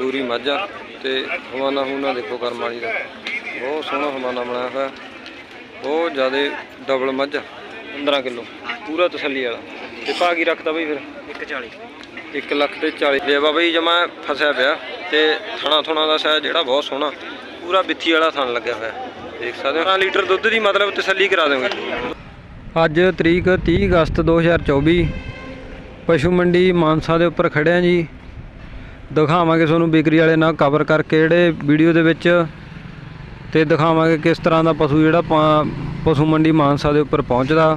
ਦੂਰੀ ਮਾਝਾ ਤੇ ਹਵਾਨਾ ਹੂਨਾ ਦੇਖੋ ਕਰਮ ਵਾਲੀ ਦਾ। ਬਹੁਤ ਸੋਹਣਾ ਹਵਾਨਾ ਬਣਾਇਆ ਹੋਇਆ। ਬਹੁਤ ਜ਼ਿਆਦਾ ਡਬਲ ਮੱਝ ਆ, 15 ਕਿਲੋ। ਪੂਰਾ ਤਸੱਲੀ ਵਾਲਾ। ਤੇ ਭਾਗੀ ਰੱਖਦਾ ਬਈ ਫਿਰ? 140 1 ਲੱਖ ਤੇ 40 ਦੇਵਾ ਬਈ ਜਮਾ ਫਸਿਆ ਪਿਆ ਤੇ ਥਣਾ ਥੁਣਾ ਦਾ ਸਾਇਜ਼ ਜਿਹੜਾ ਬਹੁਤ ਸੋਹਣਾ। ਪੂਰਾ ਬਿੱਥੀ ਵਾਲਾ ਥਣ ਲੱਗਿਆ ਹੋਇਆ। ਦੇਖ ਸਕਦੇ ਹੋ? 15 ਲੀਟਰ ਦੁੱਧ ਦੀ ਮਤਲਬ ਤਸੱਲੀ ਕਰਾ ਦੇਵਾਂਗੇ। ਅੱਜ ਤਰੀਕ 30 ਅਗਸਤ 2024 ਪਸ਼ੂ ਮੰਡੀ ਮਾਨਸਾ ਦੇ ਉੱਪਰ ਖੜਿਆ ਜੀ। ਦਿਖਾਵਾਂਗੇ ਤੁਹਾਨੂੰ ਵਿਕਰੀ ਵਾਲੇ ਨਾਲ ਕਵਰ ਕਰਕੇ ਜਿਹੜੇ ਵੀਡੀਓ ਦੇ ਵਿੱਚ ਤੇ ਦਿਖਾਵਾਂਗੇ ਕਿਸ ਤਰ੍ਹਾਂ ਦਾ ਪਸ਼ੂ ਜਿਹੜਾ ਪਸ਼ੂ ਮੰਡੀ ਮਾਨਸਾ ਦੇ ਉੱਪਰ ਪਹੁੰਚਦਾ।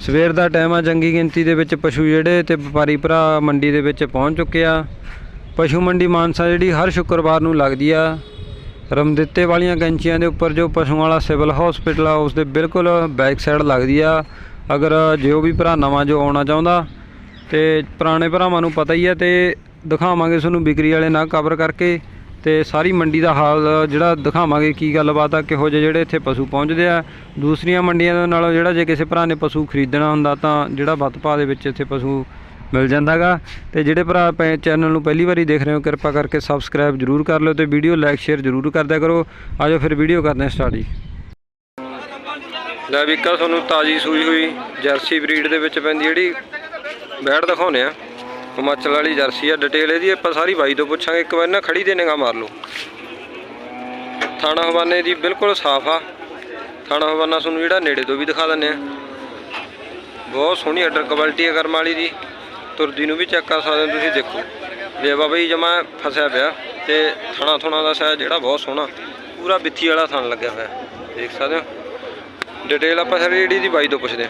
ਸਵੇਰ ਦਾ ਟਾਈਮ ਆ ਚੰਗੀ ਗਿਣਤੀ ਦੇ ਵਿੱਚ ਪਸ਼ੂ ਜਿਹੜੇ ਤੇ ਵਪਾਰੀ ਭਰਾ ਮੰਡੀ ਦੇ ਵਿੱਚ ਪਹੁੰਚ ਚੁੱਕੇ ਆ। ਪਸ਼ੂ ਮੰਡੀ ਮਾਨਸਾ ਜਿਹੜੀ ਹਰ ਸ਼ੁੱਕਰਵਾਰ ਨੂੰ ਲੱਗਦੀ ਆ। ਰਮਦਿੱਤੇ ਵਾਲੀਆਂ ਕੈਂਚੀਆਂ ਦੇ ਉੱਪਰ ਜੋ ਪਸ਼ੂਆਂ ਵਾਲਾ ਸਿਵਲ ਹਸਪੀਟਲ ਆ, ਉਸ ਦੇ ਬਿਲਕੁਲ ਬੈਕ ਸਾਈਡ ਲੱਗਦੀ ਆ। ਅਗਰ ਜੋ ਵੀ ਭਰਾ ਨਵਾਂ ਜੋ ਆਉਣਾ ਚਾਹੁੰਦਾ ਤੇ ਪੁਰਾਣੇ ਭਰਾਵਾਂ ਨੂੰ ਪਤਾ ਹੀ ਹੈ ਤੇ ਦਿਖਾਵਾਂਗੇ ਤੁਹਾਨੂੰ ਵਿਕਰੀ ਵਾਲੇ ਨਾਲ ਕਵਰ ਕਰਕੇ ਤੇ ਸਾਰੀ ਮੰਡੀ ਦਾ ਹਾਲ ਜਿਹੜਾ ਦਿਖਾਵਾਂਗੇ, ਕੀ ਗੱਲਬਾਤ ਆ, ਕਿਹੋ ਜਿਹੇ ਜਿਹੜੇ ਇੱਥੇ ਪਸ਼ੂ ਪਹੁੰਚਦੇ ਆ। ਦੂਸਰੀਆਂ ਮੰਡੀਆਂ ਦੇ ਨਾਲੋਂ ਜਿਹੜਾ ਜੇ ਕਿਸੇ ਭਰਾ ਨੇ ਪਸ਼ੂ ਖਰੀਦਣਾ ਹੁੰਦਾ ਤਾਂ ਜਿਹੜਾ ਵੱਧ ਭਾਅ ਦੇ ਵਿੱਚ ਇੱਥੇ ਪਸ਼ੂ ਮਿਲ ਜਾਂਦਾਗਾ ਤੇ ਜਿਹੜੇ ਭਰਾ ਪੈ ਚੈਨਲ ਨੂੰ ਪਹਿਲੀ ਵਾਰੀ ਦੇਖ ਰਹੇ ਹੋ, ਕਿਰਪਾ ਕਰਕੇ ਸਬਸਕ੍ਰਾਈਬ ਜਰੂਰ ਕਰ ਲਿਓ ਤੇ ਵੀਡੀਓ ਲਾਈਕ ਸ਼ੇਅਰ ਜਰੂਰ ਕਰਦਿਆ ਕਰੋ। ਆਜੋ ਫਿਰ ਵੀਡੀਓ ਕਰਦੇ ਹਾਂ ਸਟਾਰਟ ਜੀ ਲੈ ਵੀ ਤੁਹਾਨੂੰ ਤਾਜੀ ਸੂਈ ਹੋਈ, ਜਰਸੀ ਬਰੀਡ ਦੇ ਵਿੱਚ ਪੈਂਦੀ ਜਿਹੜੀ ਬੈੜ ਦਿਖਾਉਨੇ ਆ ਹਿਮਾਚਲ ਵਾਲੀ ਜਰਸੀ ਆ ਡਿਟੇਲ ਇਹਦੀ ਆਪਾਂ ਸਾਰੀ ਬਾਈ ਤੋਂ ਪੁੱਛਾਂਗੇ। ਇੱਕ ਵਾਰ ਨਾ ਖੜੀ ਦੇ ਨਿਗਾਹ ਮਾਰ ਲਓ। ਥਾਣਾ ਹਵਾਨੇ ਦੀ ਬਿਲਕੁਲ ਸਾਫ਼ ਆ। ਥਾਣਾ ਹਵਾਨਾ ਤੁਹਾਨੂੰ ਜਿਹੜਾ ਨੇੜੇ ਤੋਂ ਵੀ ਦਿਖਾ ਦਿੰਨੇ ਆ। ਬਹੁਤ ਸੋਹਣੀ ਅਡਰ ਕੁਆਲਿਟੀ ਆ ਕਰਮ ਵਾਲੀ ਦੀ। ਤੁਰਦੀ ਨੂੰ ਵੀ ਚੈੱਕ ਕਰ ਸਕਦੇ ਹੋ ਤੁਸੀਂ, ਦੇਖੋ। ਦੇਵਾ ਬਈ ਜਮਾ ਫਸਿਆ ਪਿਆ ਤੇ ਥਾਣਾ ਥੁਣਾ ਦਾ ਸਾਇਜ਼ ਜਿਹੜਾ ਬਹੁਤ ਸੋਹਣਾ। ਪੂਰਾ ਬਿੱਥੀ ਵਾਲਾ ਥਣ ਲੱਗਿਆ ਹੋਇਆ। ਦੇਖ ਸਕਦੇ ਹੋ। ਡਿਟੇਲ ਆਪਾਂ ਸਾਰੀ ਜਿਹੜੀ ਦੀ ਬਾਈ ਤੋਂ ਪੁੱਛਦੇ ਆ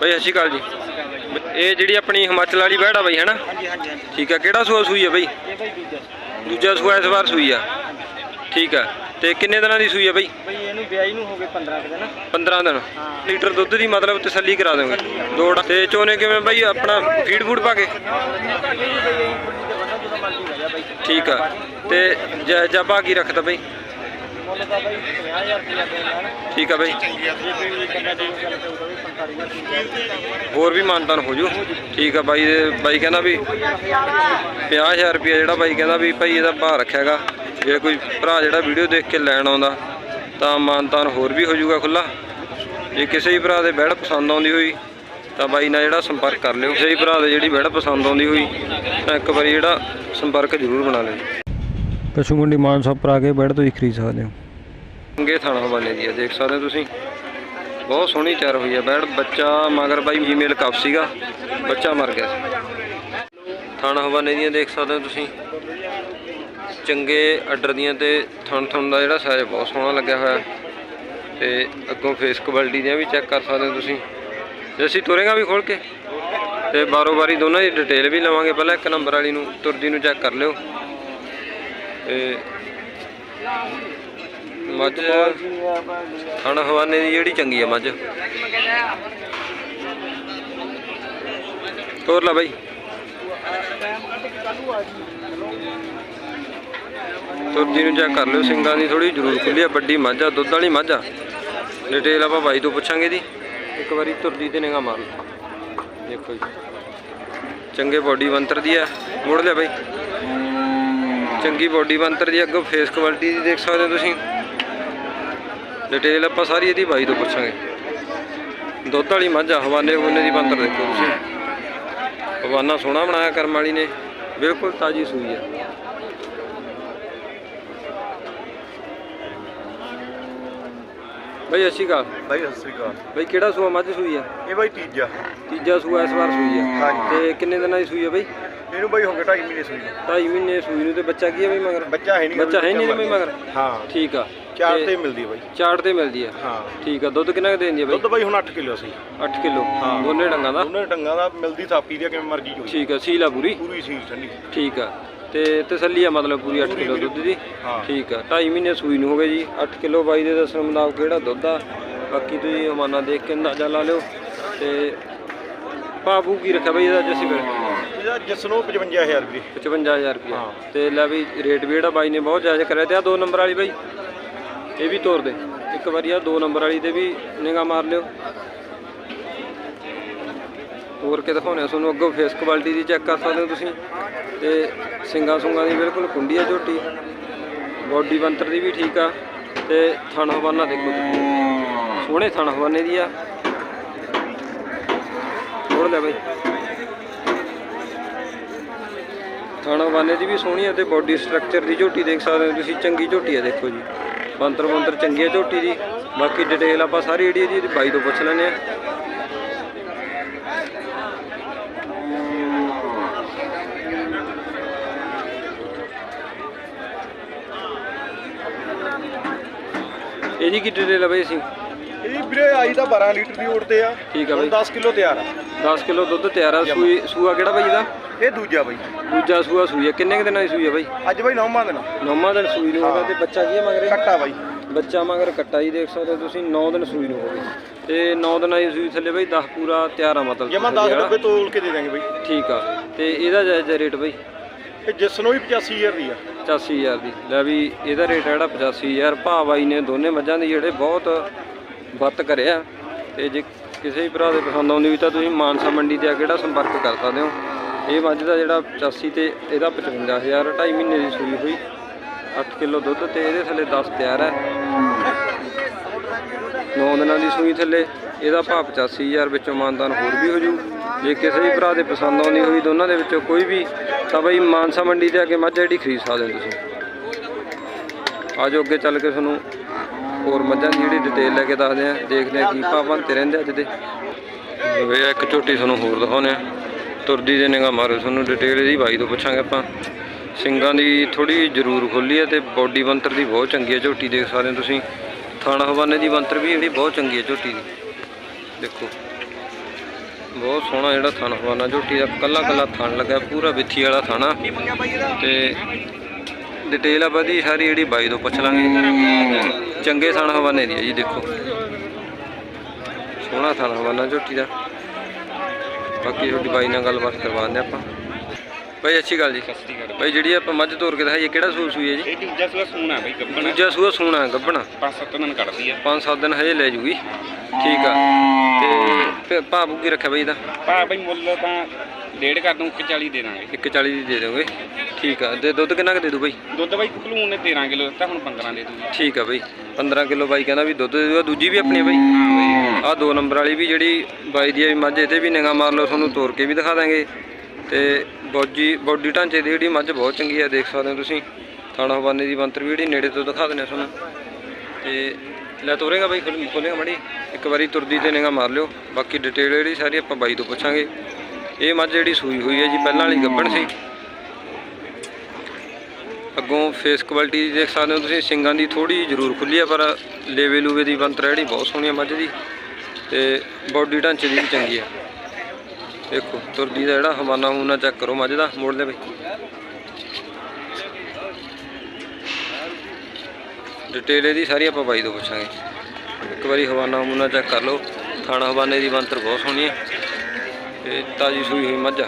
ਬਾਈ, ਸਤਿ ਸ਼੍ਰੀ ਅਕਾਲ ਜੀ। ਇਹ ਜਿਹੜੀ ਆਪਣੀ ਹਿਮਾਚਲ ਵਾਲੀ ਬੈੜ ਆ ਬਾਈ ਹੈਨਾ? ਹਾਂਜੀ ਹਾਂਜੀ ਹਾਂਜੀ। ਠੀਕ ਆ ਕਿਹੜਾ ਸੂਆ ਸੂਈ ਆ ਬਾਈ? ਇਹ ਭਾਈ ਦੂਜਾ ਦੂਜਾ ਸੂਆ ਇਸ ਵਾਰ ਸੂਈ ਆ। ਠੀਕ ਆ ਤੇ ਕਿੰਨੇ ਦਿਨਾਂ ਦੀ ਸੂਈ ਆ ਬਾਈ? ਬਈ ਇਹਨੂੰ ਵਿਆਹੀ ਨੂੰ ਹੋ ਗਏ 15 ਕੁ ਦਿਨ। 15 ਦਿਨ। ਹਾਂ। ਲੀਟਰ ਦੁੱਧ ਦੀ ਮਤਲਬ ਤਸੱਲੀ ਕਰਾ ਦੋਗੇ ਦੋ ਢ- ਤੇ ਚੋਨੇ ਕਿਵੇਂ ਬਾਈ ਆਪਣਾ ਫੀਡ ਫੂਡ ਪਾ ਕੇ? ਠੀਕ ਆ। ਤੇ ਜਬਾ ਕੀ ਰੱਖਦਾ ਬਾਈ? ਮੁੱਲ ਤਾਂ ਬਈ 50000 ਰੁਪਏ ਦੇਣਾ ਠੀਕ ਆ ਬਾਈ। ਜੇ ਕੋਈ ਕੰਨਾ ਦੇ ਗੱਲ ਤੇ ਉਹਦਾ ਵੀ 45000 ਹੋਰ ਵੀ ਮਾਨਤਾਨ ਹੋ ਜੂ। ਠੀਕ ਆ ਬਾਈ ਦੇ ਬਾਈ ਕਹਿੰਦਾ ਵੀ 50000 ਰੁਪਏ ਜਿਹੜਾ ਬਾਈ ਕਹਿੰਦਾ ਵੀ ਭਾਈ ਇਹਦਾ ਭਾਅ ਰੱਖਿਆਗਾ। ਜੇ ਕੋਈ ਭਰਾ ਜਿਹੜਾ ਵੀਡੀਓ ਦੇਖ ਕੇ ਲੈਣ ਆਉਂਦਾ ਤਾਂ ਮਾਨਤਾਨ ਹੋਰ ਵੀ ਹੋ ਜੂਗਾ ਖੁੱਲਾ ਜੇ ਕਿਸੇ ਵੀ ਭਰਾ ਦੇ ਬੈੜ ਪਸੰਦ ਆਉਂਦੀ ਹੋਈ ਤਾਂ ਬਾਈ ਨਾਲ ਜਿਹੜਾ ਸੰਪਰਕ ਕਰ ਲਿਓ। ਕਿਸੇ ਵੀ ਭਰਾ ਦੇ ਜਿਹੜੀ ਬੈੜ ਪਸੰਦ ਆਉਂਦੀ ਹੋਈ ਤਾਂ ਇੱਕ ਵਾਰੀ ਜਿਹੜਾ ਸੰਪਰਕ ਜ਼ਰੂਰ ਬਣਾ ਲਿਓ। ਪਸ਼ੂ ਮੰਡੀ ਮਾਨਸਾ ਪਰ ਆ ਕੇ ਬੈੜ ਤੋਂ ਹੀ ਖਰੀਦ ਸਕਦੇ ਹੋ। ਚੰਗੇ ਥਾਣਾ ਹਵਾਲੇ ਦੀ ਆ, ਦੇਖ ਸਕਦੇ ਹੋ ਤੁਸੀਂ। ਬਹੁਤ ਸੋਹਣੀ ਤਿਆਰ ਹੋਈ ਹੈ ਬੈੜ ਬੱਚਾ, ਮਗਰ ਬਾਈ ਫੀਮੇਲ ਕੱਪ ਸੀਗਾ, ਬੱਚਾ ਮਰ ਗਿਆ ਸੀ। ਥਾਣਾ ਹਵਾਨੇ ਦੀਆਂ ਦੇਖ ਸਕਦੇ ਹੋ ਤੁਸੀਂ। ਚੰਗੇ ਆਰਡਰ ਦੀਆਂ ਤੇ ਥਣ ਥਣ ਦਾ ਜਿਹੜਾ ਸਾਈਜ਼ ਬਹੁਤ ਸੋਹਣਾ ਲੱਗਿਆ ਹੋਇਆ। ਹੈ। ਤੇ ਅੱਗੋਂ ਫੇਸ ਕੁਆਲਿਟੀ ਦੀਆਂ ਵੀ ਚੈੱਕ ਕਰ ਸਕਦੇ ਹੋ ਤੁਸੀਂ। ਜੇ ਅਸੀਂ ਤੁਰੇਗਾ ਵੀ ਖੋਲ ਕੇ, ਤੇ ਬਾਰੋ ਬਾਰੀ ਦੋਨਾਂ ਦੀ ਡਿਟੇਲ ਵੀ ਲਵਾਂਗੇ। ਪਹਿਲਾਂ ਇੱਕ ਨੰਬਰ ਵਾਲੀ ਨੂੰ, ਤੁਰਦੀ ਨੂੰ ਚੈੱਕ ਕਰ ਲਿਓ। ਤੇ ਮੱਝ ਥਣ ਹਵਾਨੇ ਦੀ ਜਿਹੜੀ ਚੰਗੀ ਆ ਮੱਝ। ਤੋਰ ਲਾ ਬਾਈ। ਤੁਰਜੀ ਨੂੰ ਚੈੱਕ ਕਰ ਲਿਓ, ਸਿੰਗਾਂ ਦੀ ਥੋੜੀ ਜ਼ਰੂਰ ਖੁੱਲੀ ਆ, ਵੱਡੀ ਮੱਝ ਆ, ਦੁੱਧ ਵਾਲੀ ਮੱਝ ਆ। ਡਿਟੇਲ ਆਪਾਂ ਬਾਈ ਤੋਂ ਪੁੱਛਾਂਗੇ ਦੀ ਇੱਕ ਵਾਰੀ ਤੁਰਜੀ ਤੇ ਨਿਗਾਹ ਮਾਰ ਲਓ। ਦੇਖੋ ਜੀ। ਚੰਗੇ ਬੋਡੀ ਬੰਤਰ ਦੀ ਆ। ਮੁੜ ਲਿਆ ਬਾਈ। ਚੰਗੀ ਬੋਡੀ ਬੰਤਰ ਦੀ ਅੱਗੋਂ ਫੇਸ ਕੁਆਲਿਟੀ ਦੀ ਦੇਖ ਸਕਦੇ ਹੋ ਤੁਸੀਂ। ਡਿਟੇਲ ਆਪਾਂ ਸਾਰੀ ਇਹਦੀ ਬਾਈ ਤੋਂ ਪੁੱਛਾਂਗੇ। ਦੁੱਧ ਵਾਲੀ ਮੱਝ ਆ ਹਵਾਨੇ ਹਵਾਨੇ ਦੀ ਬੰਤਰ ਦੇਖੋ ਤੁਸੀਂ। ਹਵਾਨਾ ਸੋਹਣਾ ਬਣਾਇਆ ਕਰਮ ਵਾਲੀ ਨੇ ਬਿਲਕੁਲ ਤਾਜੀ ਸੂਈ ਆ। ਬਈ ਅੱਛੀ ਕਾ ਬਾਈ ਸਤਿ ਸ੍ਰੀ ਅਕਾਲ। ਬਈ ਕਿਹੜਾ ਸੂਆ ਮੱਝ ਸੂਈ ਆ? ਇਹ ਬਾਈ ਤੀਜਾ। ਤੀਜਾ ਸੂਆ ਇਸ ਵਾਰ ਸੂਈ ਆ। ਹਾਂਜੀ। ਤੇ ਕਿੰਨੇ ਦਿਨਾਂ ਦੀ ਸੂਈ ਆ ਬਈ? ਇਹਨੂੰ ਬਾਈ ਹੋ ਗਏ 2.5 ਮਹੀਨੇ ਸੂਈ ਨੂੰ। ਢਾਈ ਮਹੀਨੇ ਸੂਈ ਨੂੰ ਤੇ ਬੱਚਾ ਕੀ ਆ ਬਈ ਮਗਰ? ਬੱਚਾ ਹੈ ਨਹੀਂ ਬੱਚਾ ਹੈ ਨਹੀਂ ਬਈ ਮਗਰ? ਹਾਂ। ਠੀਕ ਆ। ਚਾਰ ਤੇ ਮਿਲਦੀ ਹੈ ਬਾਈ। ਚਾਰ ਤੇ ਮਿਲਦੀ ਆ? ਹਾਂ। ਠੀਕ ਆ ਦੁੱਧ ਕਿੰਨਾ ਕੁ ਦਿੰਦੀ ਆ ਬਈ? ਦੁੱਧ ਬਾਈ ਹੁਣ 8 ਕਿਲੋ ਸੀ। 8 ਕਿਲੋ। ਹਾਂ। ਦੋਨੇ ਡੰਗਾਂ ਦਾ? ਦੋਨੇ ਟੰਗਾਂ ਦਾ ਮਿਲਦੀ ਥਾਪੀ ਦੀ ਆ, ਕਿਵੇਂ ਮਰਜ਼ੀ ਚੋਈ। ਠੀਕ ਆ ਸੀਲਾ ਪੂਰੀ? ਪੂਰੀ ਸੀ ਠੰਡੀ। ਠੀਕ ਆ। ਤੇ ਤਸੱਲੀ ਆ ਮਤਲਬ ਪੂਰੀ 8 ਕਿਲੋ ਦੁੱਧ ਦੀ? ਹਾਂ। ਠੀਕ ਆ। 2.5 ਮਹੀਨੇ ਸੂਈ ਨੂੰ ਹੋ ਗਏ ਜੀ। 8 ਕਿਲੋ ਬਾਈ ਦੇ ਦੱਸਣ ਮੁਤਾਬਕ ਕਿਹੜਾ ਦੁੱਧ ਆ? ਬਾਕੀ ਤੁਸੀਂ ਹਮਾਨਾ ਦੇਖ ਕੇ ਅੰਦਾਜ਼ਾ ਲਾ ਲਿਓ। ਤੇ ਭਾਪੂ ਕੀ ਰੱਖਿਆ ਬਈ ਇਹਦਾ ਜੱਸੀ ਫਿਰ? ਇਹਦਾ ਜਿਸ ਨੂੰ 55000 ਰੁਪਏ 55000 ਰੁਪਏ। ਤੇ ਲੈ ਵੀ ਰੇਟ ਵੀ ਜਿਹੜਾ ਬਾਈ ਨੇ ਬਹੁਤ ਜਾਇਜ਼ ਕਰਿਆ ਤੇ ਆ ਦੋ ਨੰਬਰ ਵਾਲੀ ਬਾਈ ਇਹ ਵੀ ਤੋਰ ਦੇ। ਇੱਕ ਵਾਰੀ ਆ ਦੋ ਨੰਬਰ ਵਾਲੀ ਤੇ ਵੀ ਨਿਗਾਹ ਮਾਰ ਲਿਓ। ਹੋਰ ਕੇ ਦਿਖਾਉਣੇ ਆ ਤੁਹਾਨੂੰ ਅੱਗੋਂ ਫੇਸ ਕੁਆਲਿਟੀ ਦੀ ਚੈੱਕ ਕਰ ਸਕਦੇ ਹੋ ਤੁਸੀਂ। ਤੇ ਸਿੰਗਾ ਸੁੰਗਾ ਦੀ ਬਿਲਕੁਲ ਕੁੰਡੀ ਆ ਝੋਟੀ। ਬੋਡੀ ਬੰਤਰ ਦੀ ਵੀ ਠੀਕ ਆ। ਤੇ ਥਣ ਹਵਾਨਾ ਦੇਖੋ। ਸੋਹਣੇ ਥਣ ਹਵਾਨੇ ਦੀ ਆ। ਮੋੜ ਲੈ ਬਈ। ਥਣ ਹਵਾਨੇ ਦੀ ਵੀ ਸੋਹਣੀ ਆ ਤੇ ਬੋਡੀ ਸਟਰਕਚਰ ਦੀ ਝੋਟੀ ਦੇਖ ਸਕਦੇ ਹੋ ਤੁਸੀਂ ਚੰਗੀ ਝੋਟੀ ਆ ਦੇਖੋ ਜੀ। ਬੰਤਰ ਬੰਤਰ ਚੰਗੀ ਆ ਝੋਟੀ ਦੀ। ਬਾਕੀ ਡਿਟੇਲ ਆਪਾਂ ਸਾਰੀ ਜਿਹੜੀ ਇਹਦੀ ਬਾਈ ਤੋਂ ਪੁੱਛ ਲੈਂਦੇ ਆ ਇਹਦੀ ਕੀ ਡਿਟੇਲ ਆ ਬਈ ਅਸੀਂ? ਇਹ ਵੀਰੇ ਆਈ ਤਾਂ 12 ਲੀਟਰ ਦੀ ਓਟ ਤੇ ਆ। ਠੀਕ ਆ ਬਈ। 10 ਕਿਲੋ ਤਿਆਰ ਆ। 10 ਕਿਲੋ ਦੁੱਧ ਤਿਆਰ ਆ। ਸੂਆ ਕਿਹੜਾ ਬਈ ਇਹਦਾ? ਇਹ ਦੂਜਾ ਬਾਈ। ਦੂਜਾ ਸੂਆ ਸੂਈ ਆ ਕਿੰਨੇ ਕੁ ਦਿਨਾਂ ਦੀ ਸੂਈ ਆ ਬਈ? ਅੱਜ ਬਾਈ ਨੌਵਾਂ ਦਿਨ। ਨੌਵਾਂ ਦਿਨ ਸੂਈ ਨੂੰ ਹੋਗਾ ਤੇ ਬੱਚਾ ਕੀ ਹੈ ਮਗਰੇ? ਕੱਟਾ ਬਾਈ। ਬੱਚਾ ਮਗਰ ਕੱਟਾ ਹੀ ਦੇਖ ਸਕਦੇ ਹੋ ਤੁਸੀਂ 9 ਦਿਨ ਸੂਈ ਨੂੰ ਹੋ ਗਈ। ਤੇ 9 ਦਿਨਾਂ ਦੀ ਸੂਈ ਥੱਲੇ ਬਈ 10 ਪੂਰਾ ਤਿਆਰ ਆ ਮਤਲਬ ਜੇ ਮੈਂ ਤਸੱਲੀ 10 ਵਾਲਾ। ਰੁਪਏ ਤੋਲ ਕੇ ਦੇ ਦਾਂਗੇ ਬਾਈ। ਠੀਕ ਆ। ਤੇ ਇਹਦਾ ਜਾਇਜ਼ ਰੇਟ ਬਈ? ਇਹ ਜਿਸ ਨੂੰ ਵੀ 85000 ਦੀ ਆ। 85000 ਦੀ। ਲੈ ਵੀ ਇਹਦਾ ਰੇਟ ਹੈ ਜਿਹੜਾ 85000 ਭਾ ਬਾਈ ਨੇ ਦੋਨੇ ਮੱਝਾਂ ਦੀ ਜਿਹੜੇ ਬਹੁਤ ਵੱਤ ਕਰਿਆ ਤੇ ਜੇ ਕਿਸੇ ਵੀ ਭਰਾ ਦੇ ਪਸੰਦ ਆਉਂਦੀ ਵੀ ਤਾਂ ਤੁਸੀਂ ਮਾਨਸਾ ਮੰਡੀ ਤੇ ਆ ਕੇ ਜਿਹੜਾ ਸੰਪਰਕ ਕਰ ਸਕਦੇ ਹੋ। ਇਹ ਮੱਝ ਦਾ ਜਿਹੜਾ 85 ਤੇ ਇਹਦਾ 55000 2.5 ਮਹੀਨੇ ਦੀ ਸੂਈ ਹੋਈ। 8 ਕਿਲੋ ਦੁੱਧ ਤੇ ਇਹਦੇ ਥੱਲੇ 10 ਤਿਆਰ ਹੈ। 9 ਦਿਨਾਂ ਦੀ ਸੂਈ ਥੱਲੇ, ਇਹਦਾ ਭਾਅ 85000 ਵਿੱਚੋਂ ਮਾਨਦਾਨ ਹੋਰ ਵੀ ਹੋ ਜੂ। ਜੇ ਕਿਸੇ ਵੀ ਭਰਾ ਦੇ ਪਸੰਦ ਆਉਂਦੀ ਹੋਈ ਦੋਨਾਂ ਦੇ ਵਿੱਚੋਂ ਕੋਈ ਵੀ, ਤਾਂ ਬਈ ਮਾਨਸਾ ਮੰਡੀ ਤੇ ਆ ਕੇ ਮੱਝ ਜਿਹੜੀ ਖਰੀਦ ਸਕਦੇ ਹੋ ਤੁਸੀਂ। ਆਜੋ ਅੱਗੇ ਚੱਲ ਕੇ ਤੁਹਾਨੂੰ ਹੋਰ ਮੱਝਾਂ ਦੀ ਜਿਹੜੀ ਡਿਟੇਲ ਲੈ ਕੇ ਦੱਸਦੇ ਆ ਦੇਖਦੇ ਆ ਕੀ ਭਾਅ ਬਣਤੇ ਰਹਿੰਦੇ ਅੱਜ ਦੇ। ਵੇ, ਇੱਕ ਝੋਟੀ ਤੁਹਾਨੂੰ ਹੋਰ ਦਿਖਾਉਂਦੇ ਆ ਤੁਰਦੀ ਦੇ ਨਿਗਾ ਮਾਰੋ, ਤੁਹਾਨੂੰ ਡਿਟੇਲ ਇਹਦੀ ਬਾਈ ਤੋਂ ਪੁੱਛਾਂਗੇ ਆਪਾਂ। ਸਿੰਗਾਂ ਦੀ ਥੋੜੀ ਜ਼ਰੂਰ ਖੋਲੀ ਹੈ ਤੇ ਬੋਡੀ ਬੰਤਰ ਦੀ ਬਹੁਤ ਚੰਗੀ ਹੈ, ਝੋਟੀ ਦੇਖ ਸਕਦੇ ਹੋ ਤੁਸੀਂ। ਥਾਣਾ ਹਵਾਨੇ ਦੀ ਬੰਤਰ ਵੀ ਜਿਹੜੀ ਬਹੁਤ ਚੰਗੀ ਹੈ, ਝੋਟੀ ਦੀ। ਦੇਖੋ, ਬਹੁਤ ਸੋਹਣਾ ਜਿਹੜਾ ਥਾਣਾ ਹਵਾਨਾ, ਝੋਟੀ ਦਾ ਕੱਲਾ ਕੱਲਾ ਥਣ ਲੱਗਾ, ਪੂਰਾ ਵਿੱਥੀ ਵਾਲਾ ਥਾਣਾ। ਤੇ ਡਿਟੇਲ ਆਪਾਂ ਦੀ ਸਾਰੀ ਜਿਹੜੀ ਬਾਈ ਤੋਂ ਪੁੱਛ ਲਾਂਗੇ। ਚੰਗੇ ਥਣ ਹਵਾਨੇ ਦੀ ਹੈ ਜੀ, ਦੇਖੋ। ਸੋਹਣਾ ਥਾਣਾ ਹਵਾਨਾ, ਝੋਟੀ ਦਾ। ਬਾਕੀ ਤੁਹਾਡੀ ਬਾਈ ਨਾਲ ਗੱਲਬਾਤ ਕਰਵਾਉਂਦੇ ਆਪਾਂ। ਬਾਈ ਅੱਛੀ ਗੱਲ ਜੀ। ਬਾਈ ਜਿਹੜੀ ਆਪਾਂ ਮੱਝ ਤੋਰ ਕੇ ਦਿਖਾਈਏ ਕਿਹੜਾ ਸੂਰ ਸੂਈ ਹੈ ਜੀ? ਇਹ ਦੂਜਾ ਸੂਆ ਸੂਣਾ ਬਈ ਗੱਬਣ ਦੂਜਾ ਸੂਆ ਸੋਹਣਾ ਗੱਬਣਾ ਪੰਜ ਸੱਤ ਦਿਨ ਕੱਢਦੀ ਆ। 5-7 ਦਿਨ ਹਜੇ ਲੈ ਜੂਗੀ। ਠੀਕ ਆ। ਤੇ ਭਾਅ ਭੁੱਕੀ ਰੱਖਿਆ ਬਾਈ ਦਾ ਬਈ ਮੁੱਲ ਤਾਂ ਡੇਢ ਕਰ ਦੂੰ 140 ਦੇ ਦਾਂਗੇ। 140 ਦੀ ਦੇ ਦੋਗੇ? ਠੀਕ ਆ। ਤੇ ਦੁੱਧ ਕਿੰਨਾ ਕੁ ਦੇ ਦੂ ਬਾਈ? ਦੁੱਧ ਬਈ ਭਲੂਣ ਨੇ 13 ਕਿਲੋ ਦਿੱਤਾ ਹੁਣ 15 ਦੇ ਦੂਗੀ। ਠੀਕ ਆ ਬਾਈ। 15 ਕਿਲੋ ਬਾਈ ਕਹਿੰਦਾ ਵੀ ਦੁੱਧ ਦੇ ਦੂਗਾ ਦੂਜੀ ਵੀ ਆਪਣੀ ਆ ਬਾਈ। ਹਾਂ ਬਈ। ਆਹ ਦੋ ਨੰਬਰ ਵਾਲੀ ਵੀ ਜਿਹੜੀ ਬਾਈ ਦੀ ਆ ਵੀ ਮੱਝ ਇਹ ਤੇ ਵੀ ਨਿਗਾਹ ਮਾਰ ਲਓ ਤੁਹਾਨੂੰ ਤੋਰ ਕੇ ਵੀ ਦਿਖਾ ਦਾਂਗੇ। ਤੇ ਬੋਜੀ ਬੋਡੀ ਢਾਂਚੇ ਦੀ ਜਿਹੜੀ ਮੱਝ ਬਹੁਤ ਚੰਗੀ ਆ ਦੇਖ ਸਕਦੇ ਹੋ ਤੁਸੀਂ। ਥਾਣਾ ਹਵਾਨੇ ਦੀ ਬੰਤਰ ਵੀ ਜਿਹੜੀ ਨੇੜੇ ਤੋਂ ਦਿਖਾ ਦਿੰਦੇ ਤੁਹਾਨੂੰ। ਤੇ ਲੈ ਤੋਰੇਗਾ ਬਾਈ ਖੋਲ- ਖੋਲੇਗਾ ਮੜੀ। ਇੱਕ ਵਾਰੀ ਤੁਰਦੀ ਤੇ ਨਿਗਾਹ ਮਾਰ ਲਿਓ। ਬਾਕੀ ਡਿਟੇਲ ਜਿਹੜੀ ਸਾਰੀ ਆਪਾਂ ਬਾਈ ਤੋਂ ਪੁੱਛਾਂਗੇ। ਇਹ ਮੱਝ ਜਿਹੜੀ ਸੂਈ ਹੋਈ ਹੈ ਜੀ, ਪਹਿਲਾਂ ਵਾਲੀ ਗੱਭਣ ਸੀ। ਅੱਗੋਂ ਫੇਸ ਕੁਆਲਿਟੀ ਦੇਖ ਸਕਦੇ ਹੋ ਤੁਸੀਂ, ਸਿੰਗਾਂ ਦੀ ਥੋੜੀ ਜ਼ਰੂਰ ਖੁੱਲੀ ਆ, ਪਰ ਲੇਵੇ ਲੂਵੇ ਦੀ ਬੰਤਰ ਜਿਹੜੀ ਬਹੁਤ ਸੋਹਣੀ ਆ ਮੱਝ ਦੀ। ਤੇ ਬੋਡੀ ਢਾਂਚੇ ਦੀ ਵੀ ਚੰਗੀ ਆ। ਦੇਖੋ, ਤੁਰਦੀ ਦਾ ਜਿਹੜਾ ਹਵਾਨਾ ਹੂਨਾ ਚੈੱਕ ਕਰੋ ਮੱਝ ਦਾ, ਮੋੜ ਲੈ ਬਈ। ਡਿਟੇਲ ਇਹਦੀ ਸਾਰੀ ਆਪਾਂ ਬਾਈ ਤੋਂ ਪੁੱਛਾਂਗੇ। ਇੱਕ ਵਾਰੀ ਹਵਾਨਾ ਹੂਨਾ ਚੈੱਕ ਕਰ ਲਓ। ਥਾਣਾ ਹਵਾਨੇ ਦੀ ਬੰਤਰ ਬਹੁਤ ਸੋਹਣੀ ਹੈ ਤੇ ਤਾਜੀ ਸੂਈ ਹੋਈ ਮੱਝ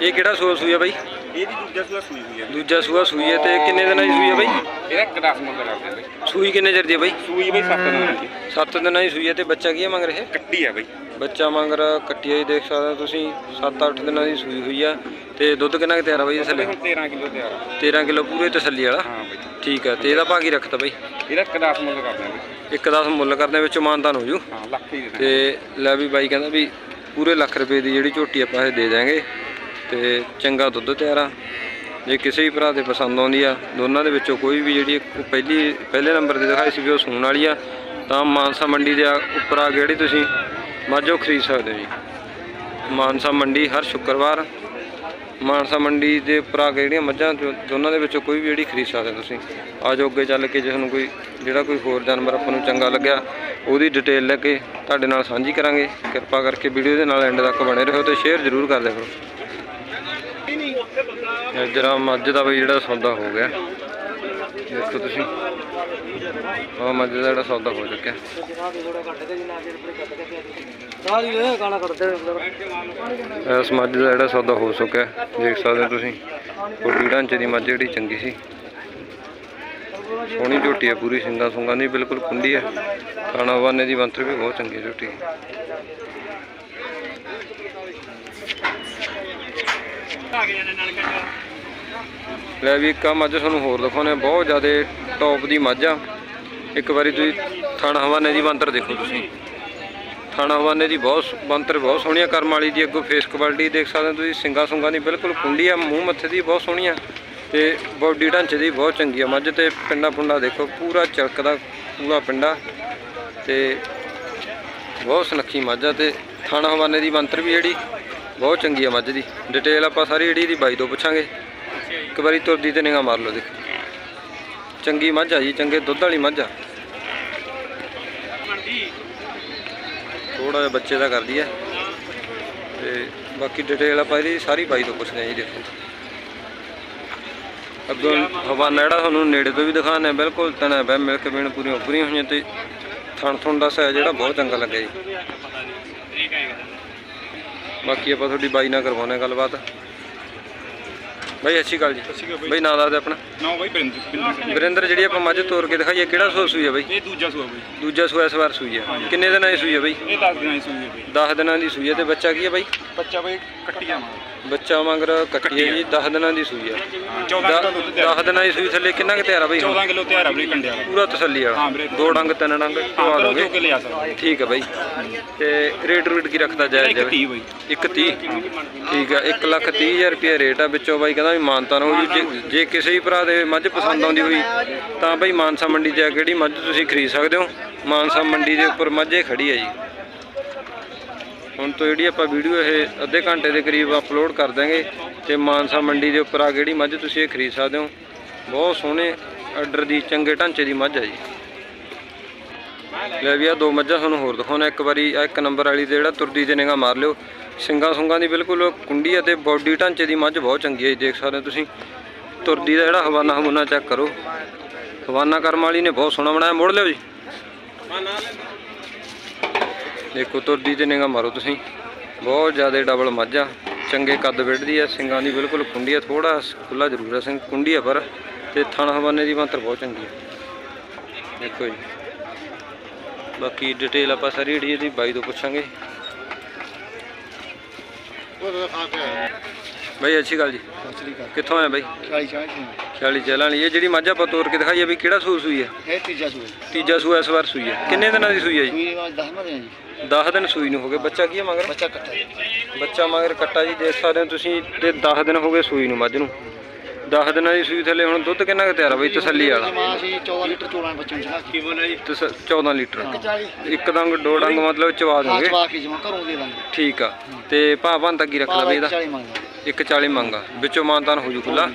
ਇਹ ਕਿਹੜਾ ਸੂਆ ਸੂਈ ਆ ਬਾਈ? ਇਹਦੀ ਦੂਜਾ ਸੂਆ ਸੂਈ ਹੋਈ ਆ। ਦੂਜਾ ਸੂਆ ਸੂਈ ਹੈ ਤੇ ਕਿੰਨੇ ਦਿਨਾਂ ਦੀ ਸੂਈ ਹੈ ਬਾਈ? ਇਹਦਾ ਇੱਕ 10 ਮੁੱਲ ਕਰਦੇ ਬਈ। ਸੂਈ ਕਿੰਨੇ ਚਿਰ ਦੀ ਹੈ ਬਾਈ? ਸੂਈ ਬਈ 7 ਦਿਨਾਂ ਦੀ। 7 ਦਿਨਾਂ ਦੀ ਸੂਈ ਹੈ ਤੇ ਬੱਚਾ ਕੀ ਹੈ ਮੰਗ ਰਹੇ? ਕੱਟੀ ਆ ਬਈ। ਬੱਚਾ ਮੰਗਰ ਕੱਟੀ ਹੋਈ ਦੇਖ ਸਕਦੇ ਹੋ ਤੁਸੀਂ 7-8 ਦਿਨਾਂ ਦੀ ਸੂਈ ਹੋਈ ਆ ਤੇ ਦੁੱਧ ਕਿੰਨਾ ਕੁ ਤਿਆਰ ਆ ਬਾਈ ਇਹ ਹੁਣ 13 ਕਿਲੋ ਤਿਆਰ ਆ। 13 ਕਿਲੋ ਪੂਰੇ ਤਸੱਲੀ ਵਾਲਾ? ਹਾਂ ਬਈ। ਠੀਕ ਆ ਤੇ ਇਹਦਾ ਕੀ ਰੱਖਤਾ ਬਾਈ? ਇਹਦਾ ਇੱਕ 10 ਮੁੱਲ ਕਰਦੇ ਆ ਇੱਕ 10 ਮੁੱਲ ਕਰਦੇ ਵਿੱਚ ਮਾਨਤਾਨ ਹੋ ਜੂ। ਹਾਂ ਲੱਖ ਹੀ ਦੇ ਦਾਂਗੇ ਤੇ ਲੈ ਵੀ ਬਾਈ ਕਹਿੰਦਾ ਵੀ ਪੂਰੇ ਲੱਖ ਰੁਪਏ ਦੀ ਜਿਹੜੀ ਝੋਟੀ ਆਪਾਂ ਇਹ ਦੇ ਦਾਂਗੇ ਤੇ ਚੰਗਾ ਦੁੱਧ ਤਿਆਰ ਆ। ਜੇ ਕਿਸੇ ਵੀ ਭਰਾ ਦੇ ਪਸੰਦ ਆਉਂਦੀ ਆ ਦੋਨਾਂ ਦੇ ਵਿੱਚੋਂ ਕੋਈ ਵੀ ਜਿਹੜੀ ਇੱਕ ਪਹਿਲੀ ਪਹਿਲੇ ਨੰਬਰ ਤੇ ਦਿਖਾਈ ਸੀ ਵੀ ਉਹ ਸੂਣ ਵਾਲੀ ਆ ਤਾਂ ਮਾਨਸਾ ਮੰਡੀ ਦੇ ਆ- ਉੱਪਰ ਆ ਕੇ ਜਿਹੜੀ ਤੁਸੀਂ ਮੱਝ ਉਹ ਖਰੀਦ ਸਕਦੇ ਹੋ ਜੀ। ਮਾਨਸਾ ਮੰਡੀ ਹਰ ਸ਼ੁੱਕਰਵਾਰ ਮਾਨਸਾ ਮੰਡੀ ਦੇ ਉੱਪਰ ਆ ਕੇ ਜਿਹੜੀਆਂ ਮੱਝਾਂ ਦੋ- ਦੋਨਾਂ ਦੇ ਵਿੱਚੋਂ ਕੋਈ ਵੀ ਜਿਹੜੀ ਖਰੀਦ ਸਕਦੇ ਹੋ ਤੁਸੀਂ। ਆ ਜਾਓ ਅੱਗੇ ਚੱਲ ਕੇ ਜੇ ਤੁਹਾਨੂੰ ਕੋਈ ਜਿਹੜਾ ਕੋਈ ਹੋਰ ਜਾਨਵਰ ਆਪਾਂ ਨੂੰ ਚੰਗਾ ਲੱਗਿਆ, ਉਹਦੀ ਡਿਟੇਲ ਲੈ ਕੇ ਤੁਹਾਡੇ ਨਾਲ ਸਾਂਝੀ ਕਰਾਂਗੇ। ਕਿਰਪਾ ਕਰਕੇ ਵੀਡੀਓ ਦੇ ਨਾਲ ਐਂਡ ਤੱਕ ਬਣੇ ਰਹੋ ਤੇ ਸ਼ੇਅਰ ਜ਼ਰੂਰ ਕਰ ਦਿਆ ਕਰੋ। ਜਰਾ ਮੱਝ ਦਾ ਵੀ ਜਿਹੜਾ ਸੌਦਾ ਹੋ ਗਿਆ। ਦੇਖੋ ਤੁਸੀਂ। ਉਹ ਮੱਝ ਦਾ ਜਿਹੜਾ ਸੌਦਾ ਹੋ ਚੁੱਕਿਆ। ਇਸ ਮੱਝ ਦਾ ਜਿਹੜਾ ਸੌਦਾ ਹੋ ਚੁੱਕਿਆ, ਦੇਖ ਸਕਦੇ ਹੋ ਤੁਸੀਂ। ਕੋਡੀ ਢਾਂਚੇ ਦੀ ਮੱਝ ਜਿਹੜੀ ਚੰਗੀ ਸੀ। ਸੋਹਣੀ ਝੋਟੀ ਹੈ ਪੂਰੀ, ਸਿੰਗਾ ਸੁੰਗਾ ਦੀ ਬਿਲਕੁਲ ਕੁੰਡੀ ਹੈ ਖਾਣਾ ਵਾਨੇ ਦੀ ਬੰਤਰ ਵੀ ਬਹੁਤ ਚੰਗੀ ਝੋਟੀ। ਲੈ ਵੀ ਇੱਕ ਆ ਮੱਝ ਤੁਹਾਨੂੰ ਹੋਰ ਦਿਖਾਉਂਦੇ ਹਾਂ ਬਹੁਤ ਜ਼ਿਆਦਾ ਟੌਪ ਦੀ ਮੱਝ ਆ। ਇੱਕ ਵਾਰੀ ਤੁਸੀਂ ਥਾਣਾ ਹਵਾਨੇ ਦੀ ਬੰਤਰ ਦੇਖੋ ਤੁਸੀਂ। ਥਾਣਾ ਹਵਾਨੇ ਦੀ ਬਹੁਤ ਸ- ਬੰਤਰ ਬਹੁਤ ਸੋਹਣੀ ਆ ਕਰਮ ਵਾਲੀ ਦੀ, ਅੱਗੋਂ ਫੇਸ ਕੁਆਲਿਟੀ ਦੇਖ ਸਕਦੇ ਹੋ ਤੁਸੀਂ, ਸਿੰਗਾ ਸੁੰਗਾ ਦੀ ਬਿਲਕੁਲ ਕੁੰਡੀ ਆ, ਮੂੰਹ ਮੱਥੇ ਦੀ ਬਹੁਤ ਸੋਹਣੀ ਆ ਤੇ ਬੋਡੀ ਢਾਂਚੇ ਦੀ ਬਹੁਤ ਚੰਗੀ ਆ। ਮੱਝ ਤੇ ਪਿੰਡਾ ਪੁੰਡਾ ਦੇਖੋ, ਪੂਰਾ ਚਲਕਦਾ ਪੂਰਾ ਪਿੰਡਾ ਤੇ ਬਹੁਤ ਸੁਨੱਖੀ ਮੱਝ ਆ ਤੇ ਥਾਣਾ ਹਵਾਨੇ ਦੀ ਬੰਤਰ ਵੀ ਜਿਹੜੀ ਬਹੁਤ ਚੰਗੀ ਆ ਮੱਝ ਦੀ। ਡਿਟੇਲ ਆਪਾਂ ਸਾਰੀ ਜਿਹੜੀ ਦੀ ਬਾਈ ਤੋਂ ਪੁੱਛਾਂਗੇ। ਇੱਕ ਵਾਰੀ ਤੁਰਦੀ ਤੇ ਨਿਗਾਹ ਮਾਰ ਲਓ ਦੇਖੋ। ਚੰਗੀ ਮੱਝ ਆ ਜੀ, ਚੰਗੇ ਦੁੱਧ ਵਾਲੀ ਮੱਝ ਆ। ਥੋੜਾ ਜਿਹਾ ਬੱਚੇ ਦਾ ਕਰਦੀ ਹੈ ਤੇ ਬਾਕੀ ਡਿਟੇਲ ਆਪਾਂ ਇਹਦੀ ਸਾਰੀ ਬਾਈ ਤੋਂ ਪੁੱਛਦੇ ਹਾਂ ਜੀ ਦੇਖੋ। ਅੱਗੋਂ ਹਵਾਨਾ ਜਿਹੜਾ ਤੁਹਾਨੂੰ ਨੇੜੇ ਤੋਂ ਵੀ ਦਿਖਾਣਾ ਬਿਲਕੁਲ ਤਣਾ ਬੈ ਮਿਲਕ ਬੀਣ ਪੂਰੀਆਂ ਪੂਰੀਆਂ ਹੋਈਆਂ ਤੇ ਥਣ ਥਣ ਦਾ ਸਾਇਜ਼ ਜਿਹੜਾ ਬਹੁਤ ਚੰਗਾ ਲੱਗਿਆ ਜੀ। ਬਾਕੀ ਆਪਾਂ ਤੁਹਾਡੀ ਬਾਈ ਨਾਲ ਕਰਵਾਉਣੇ ਗੱਲਬਾਤ। ਬਾਈ ਅੱਛੀ ਗੱਲ ਜੀ। ਬਾਈ। ਨਾਂ ਦੱਸ ਦੇ ਆਪਣਾ। ਨਾ ਬਾਈ ਬਿੰਦ ਬਿੰਦ ਵਰਿੰਦਰ ਜਿਹੜੀ ਆਪਾਂ ਮੱਝ ਤੋਰ ਕੇ ਦਿਖਾਈਏ ਕਿਹੜਾ ਸੋ ਸੂਈ ਹੈ ਬਾਈ? ਇਹ ਦੂਜਾ ਸੂਆ ਬਾਈ। ਦੂਜਾ ਸੂਆ ਇਸ ਵਾਰ ਸੂਈ ਹੈ ਕਿੰਨੇ ਦਿਨਾਂ ਦੀ ਸੂਈ ਹੈ ਬਾਈ? ਇਹ 10 ਦਿਨਾਂ ਦੀ ਸੂਈ ਹੈ ਬਾਈ। 10 ਦਿਨਾਂ ਦੀ ਸੂਈ ਹੈ ਤੇ ਬੱਚਾ ਕੀ ਹੈ ਬਾਈ? ਬੱਚਾ ਬਾਈ ਕੱਟੀਆਂ ਵਾ ਬੱਚਾ ਮਗਰ ਕੱਟੀ ਹੈ ਜੀ 10 ਦਿਨਾਂ ਦੀ ਸੂਈ ਹੈ 14 ਕਿਲੋ ਦੁੱਧ ਤਿਆਰ 10 ਦਿਨਾਂ ਦੀ ਸੂਈ ਥੱਲੇ ਕਿੰਨਾ ਕੁ ਤਿਆਰ ਆ ਬਾਈ ਹੁਣ? 14 ਕਿਲੋ ਤਿਆਰ ਆ ਬਾਈ ਕੰਡਿਆਂ ਪੂਰਾ ਤਸੱਲੀ ਵਾਲਾ। ਹਾਂ ਵੀਰੇ। ਦੋ ਡੰਗ ਤਿੰਨ ਡੰਗ ਹਾਂ ਪਵਾ ਦੋਗੇ? ਠੀਕ ਹੈ ਬਾਈ। ਤੇ ਰੇਟ ਰੂਟ ਕੀ ਰੱਖਦਾ ਜਾਇਜ਼ ਜਾਵੇ 30 ਬਾਈ? ਇੱਕ 30 ਠੀਕ ਹੈ 1 ਲੱਖ 30 ਹਜ਼ਾਰ ਰੁਪਏ ਰੇਟ ਆ ਵਿੱਚੋਂ ਬਾਈ ਕਹਿੰਦਾ ਵੀ ਮਾਨਤਾ ਨਾ ਜੀ। ਜੇ- ਜੇ ਕਿਸੇ ਵੀ ਭਰਾ ਦੇ ਮੱਝ ਪਸੰਦ ਆਉਂਦੀ ਹੋਈ, ਤਾਂ ਬਾਈ ਮਾਨਸਾ ਮੰਡੀ 'ਚ ਜਾ ਕੇ ਮੱਝ ਤੁਸੀਂ ਖਰੀਦ ਸਕਦੇ ਹੋ? ਮਾਨਸਾ ਮੰਡੀ ਦੇ ਉੱਪਰ ਮੱਝ ਖੜੀ ਹੈ ਜੀ। ਹੁਣ ਤੋਂ ਜਿਹੜੀ ਆਪਾਂ ਵੀਡੀਓ ਇਹ ਅੱਧੇ ਘੰਟੇ ਦੇ ਕਰੀਬ ਅਪਲੋਡ ਕਰ ਦਾਂਗੇ ਤੇ ਮਾਨਸਾ ਮੰਡੀ ਦੇ ਉੱਪਰ ਆ ਕੇ ਮੱਝ ਤੁਸੀਂ ਇਹ ਖਰੀਦ ਸਕਦੇ ਹੋ? ਬਹੁਤ ਸੋਹਣੇ ਆਰਡਰ ਦੀ ਚੰਗੇ ਢਾਂਚੇ ਦੀ ਮੱਝ ਹੈ ਜੀ। ਲੈ ਵੀ ਆ ਦੋ ਮੱਝਾਂ ਤੁਹਾਨੂੰ ਹੋਰ ਦਿਖਾਉਣਾ। ਇੱਕ ਵਾਰੀ ਆ ਇੱਕ ਨੰਬਰ ਵਾਲੀ ਤੇ ਜਿਹੜਾ ਤੁਰਦੀ ਤੇ ਨਿਗਾ ਮਾਰ ਲਿਓ। ਸਿੰਗਾ ਸੁੰਗਾ ਦੀ ਬਿਲਕੁਲ ਕੁੰਡੀ ਅਤੇ ਬਾਡੀ ਢਾਂਚੇ ਦੀ ਮੱਝ ਬਹੁਤ ਚੰਗੀ ਹੈ ਜੀ, ਦੇਖ ਸਕਦੇ ਹੋ ਤੁਸੀਂ। ਤੁਰਦੀ ਦਾ ਜਿਹੜਾ ਹਵਾਨਾ ਹਮੂਨਾ ਚੈੱਕ ਕਰੋ। ਹਵਾਨਾ ਕਰਮ ਵਾਲੀ ਨੇ ਬਹੁਤ ਸੋਹਣਾ ਬਣਾਇਆ, ਮੋੜ ਲਿਓ ਜੀ। ਦੇਖੋ, ਤੁਰਦੀ ਤੇ ਨਿਗਾ ਮਾਰੋ ਤੁਸੀਂ। ਬਹੁਤ ਜ਼ਿਆਦਾ ਡਬਲ ਮੱਝ ਆ, ਚੰਗੇ ਕੱਦ ਵਿੱਢਦੀ ਆ ਸਿੰਗਾਂ ਦੀ ਬਿਲਕੁਲ ਕੁੰਡੀ ਆ ਥੋੜਾ ਖੁੱਲਾ ਜ਼ਰੂਰ ਹੈ ਸਿੰਘ ਕੁੰਡੀ ਆ ਪਰ ਤੇ ਥਣ ਹਵਾਨੇ ਦੀ ਮੰਤਰ ਬਹੁਤ ਚੰਗੀ ਆ ਦੇਖੋ ਜੀ। ਬਾਕੀ ਡਿਟੇਲ ਆਪਾਂ ਸਾਰੀ ਜਿਹੜੀ ਇਹਦੀ ਬਾਈ ਤੋਂ ਪੁੱਛਾਂਗੇ। ਬਾਈ ਅੱਛੀ ਗੱਲ ਜੀ। ਸਸਰੀ ਕਾ ਕਿੱਥੋਂ ਆਏ ਬਾਈ? 40 40 ਖਿਆਲੀ ਵਾਲੀ। ਇਹ ਜਿਹੜੀ ਮੱਝ ਆਪਾਂ ਤੋਰ ਕੇ ਦਿਖਾਈ ਆ ਵੀ ਕਿਹੜਾ ਸੂਰ ਸੂਈ ਹੈ? ਇਹ ਤੀਜਾ ਸੂਆ ਤੀਜਾ ਸੂਆ ਇਸ ਵਾਰ ਸੂਈ ਹੈ। ਕਿੰਨੇ ਦਿਨਾਂ ਦੀ ਸੂਈ ਹੈ ਜੀ? ਸੂਈ ਵਾਜ 10 ਮਦੇ ਜੀ 10 ਦਿਨ ਸੂਈ ਨੂੰ ਹੋ ਗਏ। ਬੱਚਾ ਕੀ ਹੈ ਮਗਰ? ਬੱਚਾ ਕੱਟਾ ਜੀ ਬੱਚਾ ਮਗਰ ਕੱਟਾ ਜੀ। ਦੇਖ ਸਕਦੇ ਹੋ ਤੁਸੀਂ ਤੇ 10 ਦਿਨ ਹੋ ਗਏ ਸੂਈ ਨੂੰ ਮੱਝ ਨੂੰ। 10 ਦਿਨਾਂ ਦੀ ਸੂਈ ਥੱਲੇ ਹੁਣ ਦੁੱਧ ਕਿੰਨਾ ਕੁ ਤਿਆਰ ਆ ਬਈ ਤਸੱਲੀ ਵਾਲਾ? ਮਾਂ ਸੀ 14 ਲੀਟਰ। ਚੋਲਾਂ ਬੱਚੇ ਨੂੰ ਚਲਾ। ਕੀ ਬੋਲਿਆ ਜੀ ਤਸ 14 ਲੀਟਰ 40 ਇੱਕ ਡੰਗ ਦੋ ਡੰਗ ਮਤਲਬ ਚਵਾ ਹਾਂ ਦੋਗੇ ਚਵਾ ਕੇ ਜਮਾ ਘਰੋਂ ਦੇ ਦਾਂਗੇ। ਠੀਕ ਆ। ਤੇ ਭਾਅ ਭੰਤਾ ਕੀ ਰੱਖਦਾ ਬਈ ਇਹਦਾ? 40 ਮੰਗਦਾ। ਇੱਕ 40 ਮੰਗਾ ਵਿੱਚੋਂ ਮਾਨਤਾਨ ਹੋ ਜੂ ਖੁੱਲਾ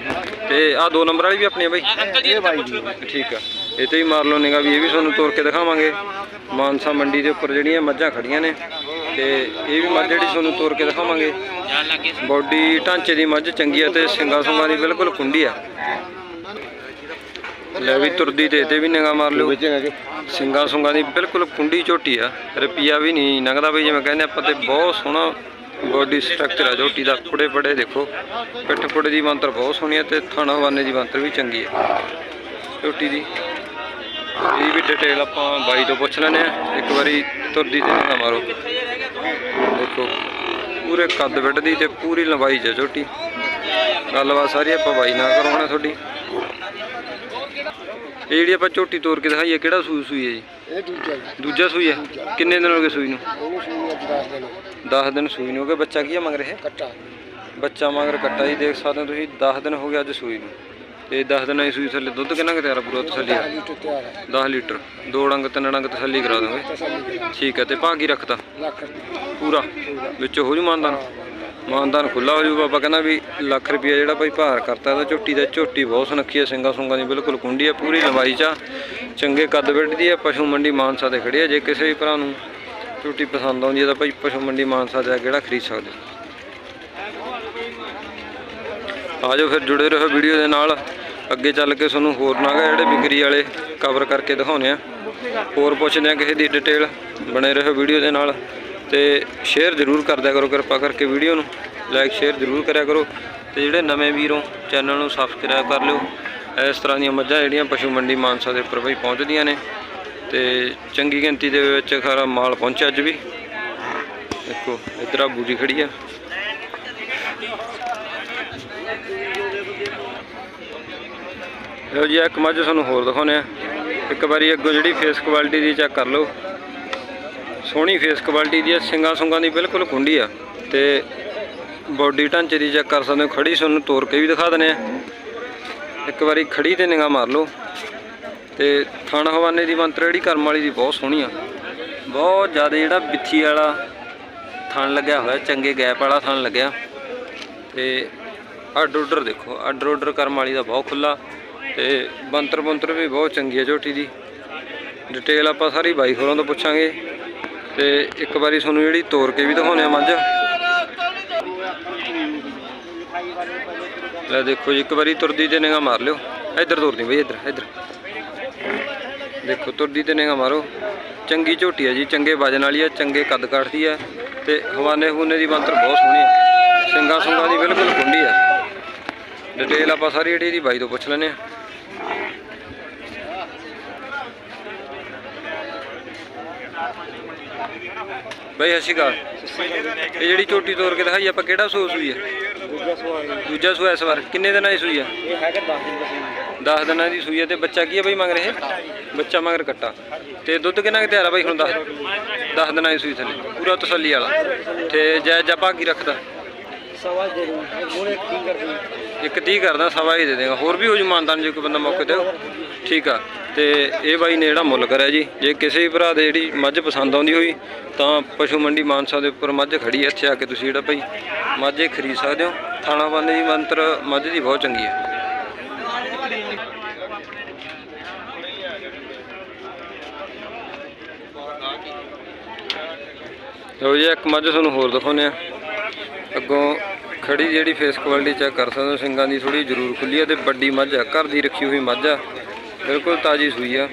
ਤੇ ਆ ਦੋ ਨੰਬਰ ਵਾਲੀ ਵੀ ਆਪਣੀ ਆ ਬਈ? ਇਹ ਬਾਈ ਠੀਕ ਆ। ਇਹ ਤੇ ਹੀ ਮਾਰ ਲਓ ਨਿਗਾ ਵੀ ਇਹ ਵੀ ਤੁਹਾਨੂੰ ਤੋਰ ਕੇ ਦਿਖਾਵਾਂਗੇ। ਮਾਨਸਾ ਮੰਡੀ ਦੇ ਉੱਪਰ ਜਿਹੜੀਆਂ ਮੱਝਾਂ ਖੜੀਆਂ ਨੇ ਤੇ ਇਹ ਵੀ ਮੱਝ ਜਿਹੜੀ ਤੁਹਾਨੂੰ ਤੋਰ ਕੇ ਦਿਖਾਵਾਂਗੇ। ਬਾਡੀ ਢਾਂਚੇ ਦੀ ਮੱਝ ਚੰਗੀ ਆ ਤੇ ਸਿੰਗਾ ਸੁੰਗਾ ਦੀ ਬਿਲਕੁਲ ਕੁੰਡੀ ਆ। ਲੈ ਵੀ ਤੁਰਦੀ ਤੇ ਤੇ ਵੀ ਨਿਗਾ ਮਾਰ ਲਿਓ। ਸਿੰਗਾ ਸੁੰਗਾ ਦੀ ਬਿਲਕੁਲ ਕੁੰਡੀ ਝੋਟੀ ਆ ਰੁਪਈਆ ਵੀ ਨਹੀਂ ਲੰਘਦਾ ਬਈ ਜਿਵੇਂ ਕਹਿੰਦੇ ਆਪਾਂ ਤੇ ਬਹੁਤ ਸੋਹਣਾ ਬਾਡੀ ਸਟਰਕਚਰ ਆ ਝੋਟੀ ਦਾ। ਫੁੜੇ ਫੜੇ ਦੇਖੋ ਪਿੱਠ ਫੁੜੇ ਦੀ ਮੰਤਰ ਬਹੁਤ ਸੋਹਣੀ ਹੈ ਤੇ ਥਾਣਾ ਵਾਨੇ ਦੀ ਮੰਤਰ ਵੀ ਚੰਗੀ ਹੈ ਝੋਟੀ ਦੀ। ਇਹ ਵੀ ਡਿਟੇਲ ਆਪਾਂ ਬਾਈ ਤੋਂ ਪੁੱਛ ਲੈਣੇ ਆ ਇੱਕ ਵਾਰੀ ਤੁਰਦੀ ਤੇ ਨਾ ਮਾਰੋ। ਦੇਖੋ ਪੂਰੇ ਕੱਦ ਵੱਢਦੀ ਤੇ ਪੂਰੀ ਲੰਬਾਈ 'ਚ ਝੋਟੀ ਗੱਲਬਾਤ ਸਾਰੀ ਆਪਾਂ ਬਾਈ ਨਾਲ ਕਰਾਉਣਾ ਤੁਹਾਡੀ। ਇਹ ਜਿਹੜੀ ਆਪਾਂ ਝੋਟੀ ਤੋਰ ਕੇ ਦਿਖਾਈ ਹੈ ਕਿਹੜਾ ਸੂਈ ਸੂਈ ਹੈ ਜੀ? ਇਹ ਦੂਜਾ ਦੂਜਾ ਸੂਈ ਹੈ ਕਿੰਨੇ ਦਿਨ ਹੋ ਗਏ ਸੂਈ ਨੂੰ? ਉਹਨੂੰ ਸੂਈ ਅੱਜ 10 ਦਿਨ 10 ਦਿਨ ਸੂਈ ਨੂੰ ਹੋ ਗਏ। ਬੱਚਾ ਕੀ ਹੈ ਮਗਰ ਇਹ? ਕੱਟਾ। ਬੱਚਾ ਮਗਰ ਕੱਟਾ ਜੀ ਦੇਖ ਸਕਦੇ ਹੋ ਤੁਸੀਂ 10 ਦਿਨ ਹੋ ਗਏ ਅੱਜ ਸੂਈ ਨੂੰ। ਤੇ 10 ਦਿਨਾਂ ਦੀ ਸੂਈ ਥੱਲੇ ਦੁੱਧ ਕਿੰਨਾ ਕੁ ਤਿਆਰ ਆ ਪੂਰਾ ਤਸੱਲੀ ਆ? ਲੀਟਰ ਤਿਆਰ ਹੈ 10 ਲੀਟਰ। ਦੋ ਡੰਗ ਤਿੰਨ ਡੰਗ ਤਸੱਲੀ ਕਰਾ ਦੋਗੇ? ਤਸੱਲੀ ਕਰਾ ਠੀਕ ਹੈ ਤੇ ਕੀ ਰੱਖਤਾ? ਲੱਖ ਰੁਪਏ ਪੂਰਾ? ਵਿੱਚ ਹੋ ਜੂ ਮਾਨਦਾਨ? ਮਾਨਦਾਨ। ਖੁੱਲਾ ਹੋ ਜੂ ਬਾਬਾ ਕਹਿੰਦਾ ਵੀ ਲੱਖ ਰੁਪਈਆ ਜਿਹੜਾ ਭਾਈ ਭਾਰ ਕਰਤਾ ਇਹਦਾ ਝੋਟੀ ਦਾ ਝੋਟੀ ਬਹੁਤ ਸੁਨੱਖੀ ਹੈ ਸਿੰਗਾ ਸੁੰਗਾ ਦੀ ਬਿਲਕੁਲ ਕੁੰਡੀ ਹੈ ਪੂਰੀ ਲੰਬਾਈ ਚ ਆ। ਚੰਗੇ ਕੱਦ ਵੱਢਦੀ ਹੈ ਪਸ਼ੂ ਮੰਡੀ ਮਾਨਸਾ ਤੇ ਖੜੀ ਹੈ ਜੇ ਕਿਸੇ ਵੀ ਭਰਾ ਨੂੰ ਝੋਟੀ ਪਸੰਦ ਆਉਂਦੀ ਹੈ ਤਾਂ ਭਾਈ ਪਸ਼ੂ ਮੰਡੀ ਮਾਨਸਾ ਜਾ ਕੇ ਜਿਹੜਾ ਖਰੀਦ ਸਕਦੇ ਹੋ। ਆ ਜਾਓ ਫਿਰ ਜੁੜੇ ਰਹੋ ਵੀਡੀਓ ਦੇ ਨਾਲ। ਅੱਗੇ ਚੱਲ ਕੇ ਤੁਹਾਨੂੰ ਹੋਰ ਨਾਗਾ ਜਿਹੜੇ ਵਿਕਰੀ ਵਾਲੇ ਕਵਰ ਕਰਕੇ ਦਿਖਾਉਣੇ ਆ। ਹੋਰ ਪੁੱਛਦੇ ਆ ਕਿਸੇ ਦੀ ਡਿਟੇਲ ਬਣੇ ਰਹੋ ਵੀਡੀਓ ਦੇ ਨਾਲ। ਤੇ ਸ਼ੇਅਰ ਜ਼ਰੂਰ ਕਰਦਿਆ ਕਰੋ ਕਿਰਪਾ ਕਰਕੇ ਵੀਡੀਓ ਨੂੰ। ਲਾਈਕ ਸ਼ੇਅਰ ਜ਼ਰੂਰ ਕਰਿਆ ਕਰੋ। ਤੇ ਜਿਹੜੇ ਨਵੇਂ ਵੀਰੋਂ ਚੈਨਲ ਨੂੰ ਸਬਸਕ੍ਰਾਈਬ ਕਰ ਲਿਓ। ਇਸ ਤਰ੍ਹਾਂ ਦੀਆਂ ਮੱਝਾਂ ਜਿਹੜੀਆਂ ਪਸ਼ੂ ਮੰਡੀ ਮਾਨਸਾ ਦੇ ਉੱਪਰ ਬਈ ਪਹੁੰਚਦੀਆਂ ਨੇ। ਤੇ ਚੰਗੀ ਗਿਣਤੀ ਦੇ ਵਿੱਚ ਖਰਾ ਮਾਲ ਪਹੁੰਚਿਆ ਅੱਜ ਵੀ। ਦੇਖੋ, ਇੱਧਰ ਆ ਬੂਜੀ ਖੜੀ ਆ। ਇਹੋ ਜੀ ਇੱਕ ਮੱਝ ਤੁਹਾਨੂੰ ਹੋਰ ਦਿਖਾਉਂਦੇ ਆ ਇੱਕ ਵਾਰੀ ਅੱਗੋਂ ਜਿਹੜੀ ਫੇਸ ਕੁਆਲਿਟੀ ਦੀ ਚੈੱਕ ਕਰ ਲਓ। ਸੋਹਣੀ ਫੇਸ ਕੁਆਲਿਟੀ ਦੀ ਆ, ਸਿੰਗਾਂ ਸੁੰਗਾਂ ਦੀ ਬਿਲਕੁਲ ਕੁੰਡੀ ਆ। ਤੇ ਬਾਡੀ ਢਾਂਚੇ ਦੀ ਚੈੱਕ ਕਰ ਸਕਦੇ ਹੋ, ਖੜੀ ਤੁਹਾਨੂੰ ਤੋੜ ਕੇ ਵੀ ਦਿਖਾ ਦਨੇ ਆ ਇੱਕ ਵਾਰੀ ਖੜੀ ਤੇ ਨਿਗਾਹ ਮਾਰ ਲਓ। ਤੇ ਥਣ ਹਵਾਨੇ ਦੀ ਮੰਤਰ ਜਿਹੜੀ ਕਰਮ ਵਾਲੀ ਦੀ ਬਹੁਤ ਸੋਹਣੀ ਆ। ਬਹੁਤ ਜ਼ਿਆਦਾ ਜਿਹੜਾ ਬਿੱਥੀ ਵਾਲਾ ਥਣ ਲੱਗਿਆ ਹੋਇਆ, ਚੰਗੇ ਗੈਪ ਵਾਲਾ ਥਣ ਲੱਗਿਆ। ਤੇ ਅੱਡ ਆਰਡਰ ਦੇਖੋ, ਅੱਡ ਆਰਡਰ ਕਰਮ ਵਾਲੀ ਦਾ ਬਹੁਤ ਖੁੱਲਾ ਤੇ ਬੰਤਰ ਬੰਤਰ ਵੀ ਬਹੁਤ ਚੰਗੀ ਹੈ ਝੋਟੀ ਦੀ। ਡਿਟੇਲ ਆਪਾਂ ਸਾਰੀ ਬਾਈ ਹੋਰਾਂ ਤੋਂ ਪੁੱਛਾਂਗੇ। ਤੇ ਇੱਕ ਵਾਰੀ ਤੁਹਾਨੂੰ ਜਿਹੜੀ ਤੋਰ ਕੇ ਵੀ ਦਿਖਾਉਂਦੇ ਆ ਮੱਝ ਲੈ ਦੇਖੋ ਜੀ, ਇੱਕ ਵਾਰੀ ਤੁਰਦੀ ਤੇ ਨਿਗਾਹ ਮਾਰ ਲਿਓ। ਇੱਧਰ ਤੁਰਦੀ ਬਈ, ਇੱਧਰ ਇੱਧਰ। ਦੇਖੋ, ਤੁਰਦੀ ਤੇ ਨਿਗਾਹ ਮਾਰੋ। ਚੰਗੀ ਝੋਟੀ ਹੈ ਜੀ, ਚੰਗੇ ਵਜਨ ਵਾਲੀ ਹੈ ਚੰਗੇ ਕੱਦ ਕਾਠਦੀ ਹੈ ਤੇ ਹਵਾਨੇ ਹੂਨੇ ਦੀ ਬੰਤਰ ਬਹੁਤ ਸੋਹਣੀ ਹੈ ਸਿੰਗਾ ਸੁੰਗਾ ਦੀ ਬਿਲਕੁਲ ਕੁੰਡੀ ਹੈ ਡਿਟੇਲ ਆਪਾਂ ਸਾਰੀ ਜਿਹੜੀ ਇਹਦੀ ਬਾਈ ਤੋਂ ਪੁੱਛ ਲੈਨੇ ਆ। ਬਈ ਸ਼੍ਰੀ ਅਕਾਲ। ਇਹ ਜਿਹੜੀ ਝੋਟੀ ਤੋੜ ਕੇ ਦਿਖਾਈ ਆਪਾਂ ਕਿਹੜਾ ਸੂਸ ਹੋਈ ਹੈ ਦੂਜਾ ਦੂਜਾ ਸੂਆ ਇਸ ਵਾਰ। ਕਿੰਨੇ ਦਿਨਾਂ ਦੀ ਸੂਈ ਹੈ ਇਹ ਹੈਗਾ 10 ਦਿਨ ਦਾ ਸੀ 10 ਦਿਨਾਂ ਦੀ ਸੂਈ ਹੈ ਤੇ ਬੱਚਾ ਕੀ ਹੈ ਬਈ ਮੰਗ ਰਹੇ ਬੱਚਾ ਮਗਰ ਕੱਟਾ। ਤੇ ਦੁੱਧ ਕਿੰਨਾ ਕੁ ਤਿਆਰ ਆ ਬਈ ਹੁਣ 10 10 ਦਿਨਾਂ ਦੀ ਸੂਈ ਥੱਲੇ। ਪੂਰਾ ਤਸੱਲੀ ਵਾਲਾ। ਤੇ ਜੈ ਜਪਾ ਕੀ ਰੱਖਦਾ? ਸਵਾਲ ਦੇ ਦੂੰ ਉਹਨੇ ਕੀ ਕਰਦੀ ਇੱਕ 30 ਕਰਦਾ ਸਵਾ ਹੀ ਦੇ ਦੇਗਾ। ਹੋਰ ਵੀ ਹੋ ਜੂ ਮਾਨਦਾਨ ਜੇ ਕੋਈ ਬੰਦਾ ਮੌਕੇ ਤੇ ਠੀਕ ਆ। ਤੇ ਇਹ ਬਾਈ ਨੇ ਜਿਹੜਾ ਮੁੱਲ ਕਰਿਆ ਜੀ। ਜੇ ਕਿਸੇ ਵੀ ਭਰਾ ਦੇ ਜਿਹੜੀ ਮੱਝ ਪਸੰਦ ਆਉਂਦੀ ਹੋਈ, ਤਾਂ ਪਸ਼ੂ ਮੰਡੀ ਮਾਨਸਾ ਦੇ ਉੱਪਰ ਮੱਝ ਖੜੀ ਹੈ, ਇੱਥੇ ਆ ਕੇ ਤੁਸੀਂ ਜਿਹੜਾ ਭਾਈ ਮੱਝ ਇਹ ਖਰੀਦ ਸਕਦੇ ਹੋ। ਥਾਣਾ ਬੰਦੇ ਦੀ ਮੰਤਰ ਮੱਝ ਦੀ ਬਹੁਤ ਚੰਗੀ ਹੈ। ਲਓ ਜੀ, ਇੱਕ ਮੱਝ ਤੁਹਾਨੂੰ ਹੋਰ ਦਿਖਾਉਂਦੇ ਆ ਅੱਗੋਂ ਖੜੀ ਜਿਹੜੀ ਫੇਸ ਕੁਆਲਿਟੀ ਚੈੱਕ ਕਰ ਸਕਦੇ ਹੋ, ਸਿੰਗਾਂ ਦੀ ਥੋੜੀ ਜ਼ਰੂਰ ਖੁੱਲੀ ਹੈ ਤੇ ਵੱਡੀ ਮੱਝ ਆ ਘਰ ਦੀ ਰੱਖੀ ਹੋਈ ਮੱਝ ਆ। ਬਿਲਕੁਲ ਤਾਜੀ ਸੂਈ ਆ।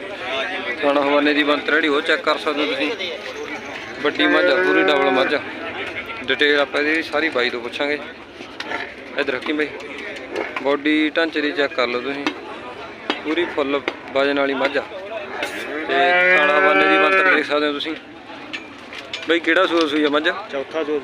ਖਾਣਾ ਹਵਾਨੇ ਦੀ ਬੰਤਰ ਜਿਹੜੀ ਉਹ ਚੈੱਕ ਕਰ ਸਕਦੇ ਹੋ ਤੁਸੀਂ। ਵੱਡੀ ਮੱਝ ਆ, ਪੂਰੀ ਡਬਲ ਮੱਝ ਆ। ਡਿਟੇਲ ਆਪਾਂ ਇਹਦੀ ਸਾਰੀ ਬਾਈ ਤੋਂ ਪੁੱਛਾਂਗੇ। ਇੱਧਰ ਰੱਖੀ ਬਾਈ ਬਾਡੀ ਢਾਂਚੇ ਦੀ ਚੈੱਕ ਕਰ ਲਓ ਤੁਸੀਂ। ਪੂਰੀ ਫੁੱਲ ਵਜਨ ਵਾਲੀ ਮੱਝ ਆ। ਤੇ ਖਾਣਾ ਹਵਾਨੇ ਦੀ ਬੰਤਰ ਦੇਖ ਸਕਦੇ ਹੋ ਤੁਸੀਂ। ਬਈ ਕਿਹੜਾ ਸੂਆ ਸੂਈ ਆ ਮੱਝ? ਚੌਥਾ ਜੋ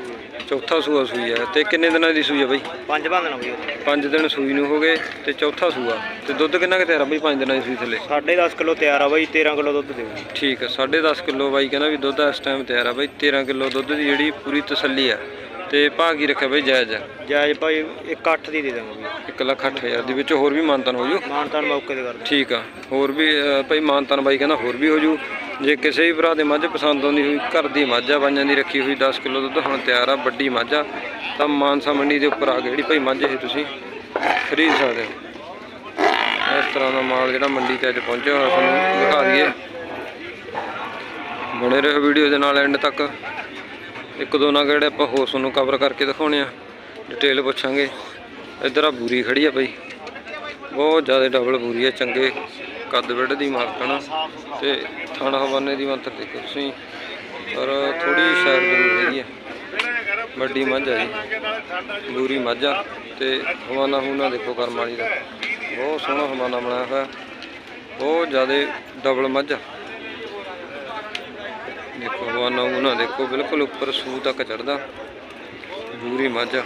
ਚੌਥਾ ਸੂਆ ਸੂਈ ਹੈ ਤੇ ਕਿੰਨੇ ਦਿਨਾਂ ਦੀ ਸੂਈ ਹੈ ਬਈ? ਪੰਜ ਬੰਦਣਾ ਬਈ ਪੰਜ ਦਿਨ ਸੂਈ ਨੂੰ ਹੋ ਗਏ ਤੇ ਚੌਥਾ ਸੂਆ। ਤੇ ਦੁੱਧ ਕਿੰਨਾ ਕੁ ਤਿਆਰ ਆ ਬਈ ਪੰਜ ਦਿਨਾਂ ਦੀ ਸੂਈ ਥੱਲੇ? ਸਾਢੇ 10 ਕਿਲੋ ਤਿਆਰ ਆ ਬਈ 13 ਕਿਲੋ ਦੁੱਧ ਦੇਊ ਠੀਕ ਹੈ 10.5 ਕਿਲੋ ਬਾਈ ਕਹਿੰਦਾ ਵੀ ਦੁੱਧ ਇਸ ਟਾਈਮ ਤਿਆਰ ਆ ਬਈ 13 ਕਿਲੋ ਦੁੱਧ ਦੀ ਜਿਹੜੀ ਪੂਰੀ ਤਸੱਲੀ ਆ। ਤੇ ਭਾਗੀ ਰੱਖਿਆ ਬਈ ਜਾਇਜ਼ ਆ? ਜਾਇਜ਼ ਭਾਈ ਇੱਕ 8 ਦੀ ਦੇ ਦਾਂਗਾ ਬਈ 1 ਲੱਖ ਅੱਠ ਹਜ਼ਾਰ ਦੇ ਵਿੱਚ ਹੋਰ ਵੀ ਮਾਨਤਨ ਹੋ ਜੂ? ਮਾਨਤਾਨ ਮੌਕੇ ਤੇ ਕਰ ਦਾਂ ਠੀਕ ਆ ਹੋਰ ਵੀ ਅ, ਭਾਈ ਮਾਨਤਨ ਬਾਈ ਕਹਿੰਦਾ ਹੋਰ ਵੀ ਹੋ ਜੂ। ਜੇ ਕਿਸੇ ਵੀ ਭਰਾ ਦੇ ਮੱਝ ਪਸੰਦ ਆਉਂਦੀ ਹੋਈ, ਘਰ ਦੀ ਮੱਝ ਆ ਬਾਈਆਂ ਦੀ ਰੱਖੀ ਹੋਈ 10 ਕਿਲੋ ਦੁੱਧ, ਹੁਣ ਤਿਆਰ ਆ, ਵੱਡੀ ਮੱਝ ਆ, ਤਾਂ ਮਾਨਸਾ ਮੰਡੀ ਦੇ ਉੱਪਰ ਆ ਕੇ ਜਿਹੜੀ ਭਾਈ ਮੱਝ ਇਹ ਤੁਸੀਂ ਖਰੀਦ ਸਕਦੇ ਹੋ। ਇਸ ਤਰ੍ਹਾਂ ਦਾ ਮਾਲ ਜਿਹੜਾ ਮੰਡੀ ਤੇ ਅੱਜ ਪਹੁੰਚਿਆ ਹੋਇਆ, ਤੁਹਾਨੂੰ ਦਿਖਾ ਦਈਏ। ਬਣੇ ਰਹੋ ਵੀਡੀਓ ਦੇ ਨਾਲ ਐਂਡ ਤੱਕ। ਇੱਕ ਦੋ ਨਾ ਜਿਹੜੇ ਆਪਾਂ ਹੋਰ ਤੁਹਾਨੂੰ ਕਵਰ ਕਰਕੇ ਦਿਖਾਉਣੇ ਆ ਡਿਟੇਲ ਪੁੱਛਾਂਗੇ। ਇੱਧਰ ਆ ਬੂਰੀ ਖੜੀ ਆ ਬਈ। ਬਹੁਤ ਜ਼ਿਆਦਾ ਡਬਲ ਬੂਰੀ ਆ, ਚੰਗੇ ਕੱਦ ਵੱਡ ਦੀ ਮਾਲਕਣ ਤੇ ਥਾਣਾ ਹਵਾਨੇ ਦੀ ਮੰਤਰ ਦੇਖੋ ਤੁਸੀਂ। ਪਰ ਥੋੜੀ ਸ਼ਾਇਦ ਜ਼ਰੂਰ ਹੈਗੀ ਹੈ ਵੱਡੀ ਮੱਝ ਹੈ ਜੀ। ਬੂਰੀ ਮੱਝ ਆ ਤੇ ਹਵਾਨਾ ਹੂਨਾ ਦੇਖੋ ਕਰਮ ਵਾਲੀ ਦਾ। ਬਹੁਤ ਸੋਹਣਾ ਹਵਾਨਾ ਬਣਾਇਆ ਹੋਇਆ। ਬਹੁਤ ਜ਼ਿਆਦਾ ਡਬਲ ਮੱਝ ਆ। ਦੇਖੋ ਹਵਾਨਾ ਹੂਨਾ ਦੇਖੋ ਬਿਲਕੁਲ ਉੱਪਰ ਸੂ ਤੱਕ ਚੜਦਾ ਬੂਰੀ ਮੱਝ ਆ।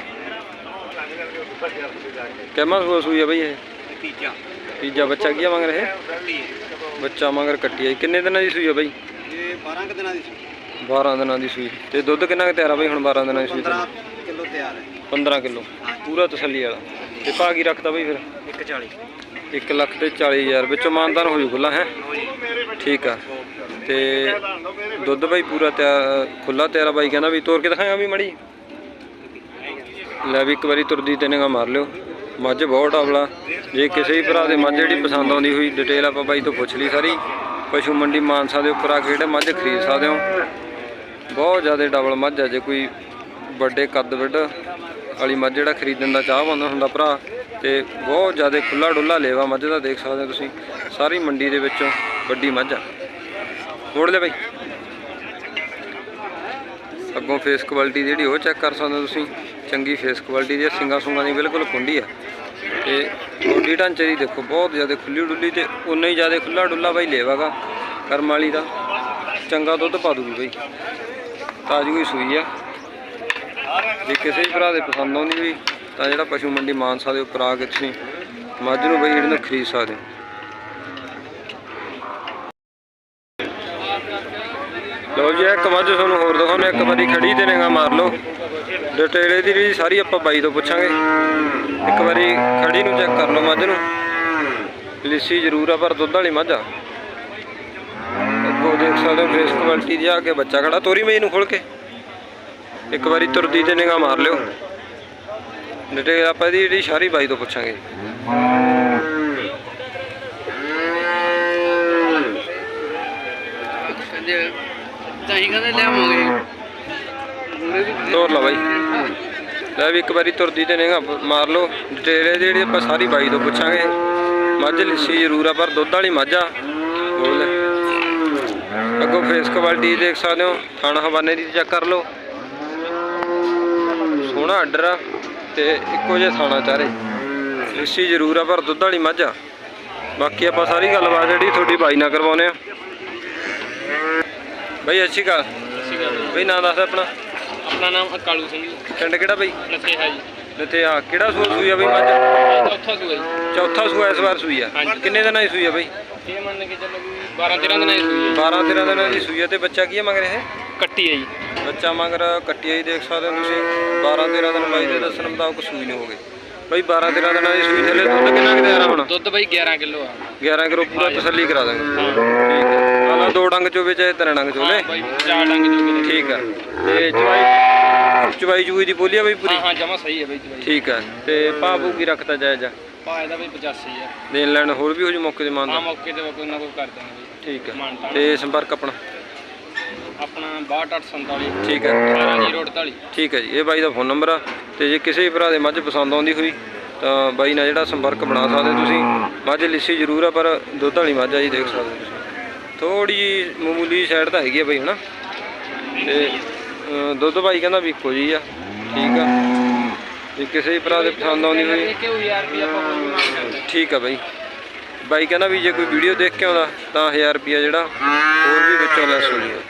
ਕਿੰਨਾ ਸੂਆ ਸੂਈ ਆ ਬਈ ਇਹ? ਤੀਜਾ। ਤੀਜਾ ਬੱਚਾ ਕੀ ਮੰਗ ਰਹੇ ਬੱਚਾ ਮਗਰ ਕੱਟੀ ਆਈ ਕਿੰਨੇ ਦਿਨਾਂ ਦੀ ਸੂਈ ਆ ਬਾਈ? ਇਹ 12 ਕਿ ਦਿਨਾਂ ਦੀ ਸੀ 12 ਦਿਨਾਂ ਦੀ ਸੂਈ। ਤੇ ਦੁੱਧ ਕਿੰਨਾ ਕੁ ਤਿਆਰ ਆ ਬਾਈ ਹੁਣ 12 ਦਿਨਾਂ ਦੀ ਸੂਈ ਤੇ? ਕਿਲੋ ਤਿਆਰ ਹੈ। 15 ਕਿਲੋ। ਪੂਰਾ ਤਸੱਲੀ ਵਾਲਾ। ਤੇ ਭਾਅ ਕੀ ਰੱਖਦਾ ਬਾਈ ਫਿਰ? 140 1 ਲੱਖ ਤੇ 40000 ਵਿੱਚੋਂ ਮਾਨਦਾਨ ਹੋ ਜੂ ਖੁੱਲਾ ਹੈ? ਠੀਕ ਆ। ਤੇ ਦੁੱਧ ਬਾਈ ਪੂਰਾ ਤਿਆਰ ਖੁੱਲਾ ਤਿਆਰ ਆ ਬਾਈ। ਕਹਿੰਦਾ ਵੀ ਤੋਰ ਕੇ ਦਿਖਾਇਆ ਵੀ ਮੜੀ। ਲੈ ਵੀ ਇੱਕ ਵਾਰੀ ਤੁਰਦੀ ਤੇ ਨਿਗਾ ਮਾਰ ਲਿਓ। ਮੱਝ ਬਹੁਤ ਆਵਲਾ ਜੇ ਕਿਸੇ ਵੀ ਭਰਾ ਦੇ ਮੱਝ ਜਿਹੜੀ ਪਸੰਦ ਆਉਂਦੀ ਹੋਈ ਡਿਟੇਲ ਆਪਾਂ ਬਾਈ ਤੋਂ ਪੁੱਛ ਲਈ ਸਾਰੀ। ਪਸ਼ੂ ਮੰਡੀ ਮਾਨਸਾ ਦੇ ਉੱਪਰ ਆ ਕੇ ਜਿਹੜਾ ਮੱਝ ਖਰੀਦ ਸਕਦੇ ਹੋ। ਬਹੁਤ ਜ਼ਿਆਦਾ ਡਬਲ ਮੱਝ ਆ ਜੇ ਕੋਈ ਵੱਡੇ ਕੱਦ ਵੱਡ ਵਾਲੀ ਮੱਝ ਜਿਹੜਾ ਖਰੀਦਣ ਦਾ ਚਾਹ ਚਾਹਵਾਨ ਹੁੰਦਾ ਭਰਾ। ਤੇ ਬਹੁਤ ਜ਼ਿਆਦਾ ਖੁੱਲਾ ਡੁੱਲਾ ਲੇਵਾ ਮੱਝ ਦਾ ਦੇਖ ਸਕਦੇ ਹੋ ਤੁਸੀਂ। ਸਾਰੀ ਮੰਡੀ ਦੇ ਵਿੱਚੋਂ ਵੱਡੀ ਮੱਝ ਆ। ਮੋੜ ਲੈ ਬਾਈ। ਅੱਗੋਂ ਫੇਸ ਕੁਆਲਿਟੀ ਜਿਹੜੀ ਉਹ ਚੈੱਕ ਕਰ ਸਕਦੇ ਹੋ ਤੁਸੀਂ। ਚੰਗੀ ਫੇਸ ਕੁਆਲਿਟੀ ਦੀ ਆ, ਸਿੰਗਾਂ ਸੁੰਗਾਂ ਦੀ ਬਿਲਕੁਲ ਕੁੰਡੀ ਆ। ਤੇ ਬੋਡੀ ਢਾਂਚੇ ਦੀ ਦੇਖੋ ਬਹੁਤ ਜ਼ਿਆਦਾ ਖੁੱਲੀ ਡੁੱਲੀ ਤੇ ਉਨਾ ਹੀ ਜ਼ਿਆਦਾ ਖੁੱਲਾ ਡੁੱਲਾ ਬਾਈ ਲੇਵਾਗਾ ਕਰਮ ਵਾਲੀ ਦਾ। ਚੰਗਾ ਦੁੱਧ ਪਾ ਦੂਗੀ ਬਾਈ। ਤਾਜੀ ਹੋਈ ਸੂਈ ਆ। ਜੇ ਕਿਸੇ ਵੀ ਭਰਾ ਦੇ ਪਸੰਦ ਆਉਂਦੀ ਵੀ ਤਾਂ ਜਿਹੜਾ ਪਸ਼ੂ ਮੰਡੀ ਮਾਨਸਾ ਦੇ ਉੱਪਰ ਆ ਕੇ ਤੁਸੀਂ ਮੱਝ ਨੂੰ ਬਈ ਜਿਹੜੇ ਨੂੰ ਖਰੀਦ ਸਕਦੇ ਹੋ। ਲਓ ਜੀ ਇੱਕ ਮੱਝ ਤੁਹਾਨੂੰ ਹੋਰ ਦਿਖਾਉਂਦੇ ਇੱਕ ਵਾਰੀ ਖੜੀ ਤੇ ਨਿਗਾ ਮਾਰ ਲਓ। ਡਿਟੇਲ ਇਹਦੀ ਵੀ ਸਾਰੀ ਆਪਾਂ ਬਾਈ ਤੋਂ ਪੁੱਛਾਂਗੇ। ਇੱਕ ਵਾਰੀ ਖੜੀ ਨੂੰ ਚੈੱਕ ਕਰ ਲਓ ਮੱਝ ਨੂੰ। ਲਿੱਸੀ ਜ਼ਰੂਰ ਆ, ਪਰ ਦੁੱਧ ਵਾਲੀ ਮੱਝ ਆ। ਅੱਗੋਂ ਦੇਖ ਸਕਦੇ ਹੋ ਫੇਸ ਕੁਆਲਿਟੀ ਦੀ ਆ ਕੇ ਬੱਚਾ ਖੜਾ, ਤੋਰੀ ਮਈ ਨੂੰ ਖੋਲ ਕੇ। ਇੱਕ ਵਾਰੀ ਤੁਰਦੀ ਤੇ ਨਿਗਾਹ ਮਾਰ ਲਿਓ। ਡਿਟੇਲ ਆਪਾਂ ਇਹਦੀ ਜਿਹੜੀ ਸਾਰੀ ਬਾਈ ਤੋਂ ਪੁੱਛਾਂਗੇ। ਕਹਿੰਦੇ ਤਾਂ ਹੀ ਕਹਿੰਦੇ ਲਿਆਵਾਂਗੇ। ਤੋਰ ਲਾ ਬਾਈ। ਲੈ ਵੀ ਇੱਕ ਵਾਰੀ ਤੁਰਦੀ ਤੇ ਨਿਗਾ ਮਾਰ ਲਓ। ਡਿਟੇਲ ਇਹਦੀ ਜਿਹੜੀ ਆਪਾਂ ਸਾਰੀ ਬਾਈ ਤੋਂ ਪੁੱਛਾਂਗੇ ਮੱਝ ਲਿੱਸੀ ਜ਼ਰੂਰ ਆ ਪਰ ਦੁੱਧ ਵਾਲੀ ਮੱਝ ਆ। ਬੋਲ। ਅੱਗੋਂ ਫੇਸ ਕੁਆਲਿਟੀ ਦੇਖ ਸਕਦੇ ਹੋ। ਥਾਣਾ ਹਵਾਨੇ ਦੀ ਚੈੱਕ ਕਰ ਲਓ। ਸੋਹਣਾ ਆਰਡਰ ਆ ਤੇ ਇੱਕੋ ਜਿਹਾ ਥਾਣਾ ਚਾਰੇ। ਲਿੱਸੀ ਜ਼ਰੂਰ ਆ ਪਰ ਦੁੱਧ ਵਾਲੀ ਮੱਝ ਆ। ਬਾਕੀ ਆਪਾਂ ਸਾਰੀ ਗੱਲਬਾਤ ਜਿਹੜੀ ਤੁਹਾਡੀ ਬਾਈ ਨਾਲ ਕਰਵਾਉਨੇ ਆ। ਬਾਈ ਅੱਛੀ ਗੱਲ ਬਈ ਨਾਂ ਦੱਸ ਆਪਣਾ। ਆਪਣਾ ਨਾਮ ਕਾਲੂ ਸਿੰਘ ਜੀ। ਪਿੰਡ ਕਿਹੜਾ ਬਈ? ਨਥੇ ਹੈ ਜੀ ਤੇ ਆ ਕਿਹੜਾ ਸੂਆ ਸੂਈ ਆ ਬਈ ਮੱਝ? ਚੌਥਾ ਸੂਆ ਜੀ। ਚੌਥਾ ਸੂਆ ਇਸ ਵਾਰ ਸੂਈ ਆ। ਕਿੰਨੇ ਦਿਨਾਂ ਦੀ ਸੂਈ ਆ ਬਈ? ਇਹ ਮੰਨ ਕੇ ਚੱਲੋ ਵੀ 12 13 ਦਿਨਾਂ ਦੀ ਸੂਈ ਹੈ 12 13 ਦਿਨਾਂ ਦੀ ਸੂਈ ਆ ਤੇ ਬੱਚਾ ਕੀ ਆ ਮਗਰ ਇਹ? ਕੱਟੀ ਹੈ ਜੀ। ਬੱਚਾ ਮਗਰ ਕੱਟਿਆ ਹੀ ਦੇਖ ਸਕਦੇ ਹੋ ਤੁਸੀਂ। 12 13 ਦਿਨ ਬਾਈ ਦੇ ਦੱਸਣ ਮੁਤਾਬਕ ਸੂਈ ਨਹੀਂ ਹੋ ਗਈ ਬਈ 12 13 ਦਿਨਾਂ ਦੀ ਸੂਈ ਥੱਲੇ ਦੁੱਧ ਕਿੰਨਾ ਕੁ ਤਿਆਰ ਆ ਹੁਣ? ਦੁੱਧ ਬਈ 11 ਕਿਲੋ ਆ। 11 ਕਿਲੋ ਪੂਰਾ ਤਸੱਲੀ ਕਰਾ ਦਾਂਗੇ। ਠੀਕ ਹੈ। ਆਲਾ ਦੋ ਡੰਗ ਚੋਵੇ ਚਾਹੇ ਤਿੰਨ ਡੰਗ ਚੋਲੇ ਹਾਂ ਬਾਈ ਚਾਰ ਡੰਗ ਕਿਨੇ ਠੀਕ ਆ। ਤੇ ਚਵਾਈ ਚਵਾਈ ਚੂਈ ਦੀ ਬੋਲੀ ਆ ਬਈ ਪੂਰੀ? ਹਾਂ ਹਾਂ ਜਮਾ ਸਹੀ ਹੈ ਬਾਈ ਜੀ ਠੀਕ ਆ। ਤੇ ਭਾਅ ਭੂ ਕੀ ਰੱਖਤਾ ਜਾਇਜ਼? ਆ ਪਾ ਇਹਦਾ ਬਈ 85 ਆ ਦੇਣ ਲੈਣ ਹੋਰ ਵੀ ਹੋ ਜੂ ਮੌਕੇ ਤੇ ਆ ਮੰਨਦਾ ਮੌਕੇ ਤੇ ਕੋਈ ਨਾ ਕੋਈ ਕਰ ਦਾਂਗੇ ਬਈ। ਠੀਕ ਆ। ਤੇ। ਸੰਪਰਕ ਆਪਣਾ? ਆਪਣਾ 6247 ਠੀਕ ਹੈ 18048 ਠੀਕ ਹੈ ਜੀ। ਇਹ ਬਾਈ ਦਾ ਫੋਨ ਨੰਬਰ ਆ। ਤੇ ਜੇ ਕਿਸੇ ਵੀ ਭਰਾ ਦੇ ਮੱਝ ਪਸੰਦ ਆਉਂਦੀ ਹੋਈ ਤਾਂ ਬਾਈ ਨਾਲ ਜਿਹੜਾ ਸੰਪਰਕ ਬਣਾ ਸਕਦੇ ਤੁਸੀਂ। ਮੱਝ ਲਿੱਸੀ ਜ਼ਰੂਰ ਆ ਪਰ ਦੁੱਧ ਵਾਲੀ ਮੱਝ ਆ ਜੀ ਦੇਖ ਸਕਦੇ ਹੋ ਤੁਸੀਂ। ਥੋੜੀ ਜੀ ਮਾਮੂਲੀ ਸਾਈਡ ਤਾਂ ਹੈਗੀ ਆ ਬਾਈ ਹਨਾ? ਤੇ ਅਹ, ਦੁੱਧ ਭਾਈ ਕਹਿੰਦਾ ਵੀ ਇੱਕੋ ਜੀ ਆ ਠੀਕ ਆ? ਜੇ ਕਿਸੇ ਭਰਾ ਦੇ ਪਸੰਦ ਆਉਂਦੀ ਹੋਈ। ਠੀਕ ਆ ਬਾਈ। ਬਾਈ ਕਹਿੰਦਾ ਵੀ ਜੇ ਕੋਈ ਵੀਡੀਓ ਦੇਖ ਕੇ ਆਉਂਦਾ ਤਾਂ 1000 ਰੁਪਿਆ ਜਿਹੜਾ ਹੋਰ ਵੀ ਵਿੱਚੋਂ ਲੈਸ ਹੋ ਜਾਊਗਾ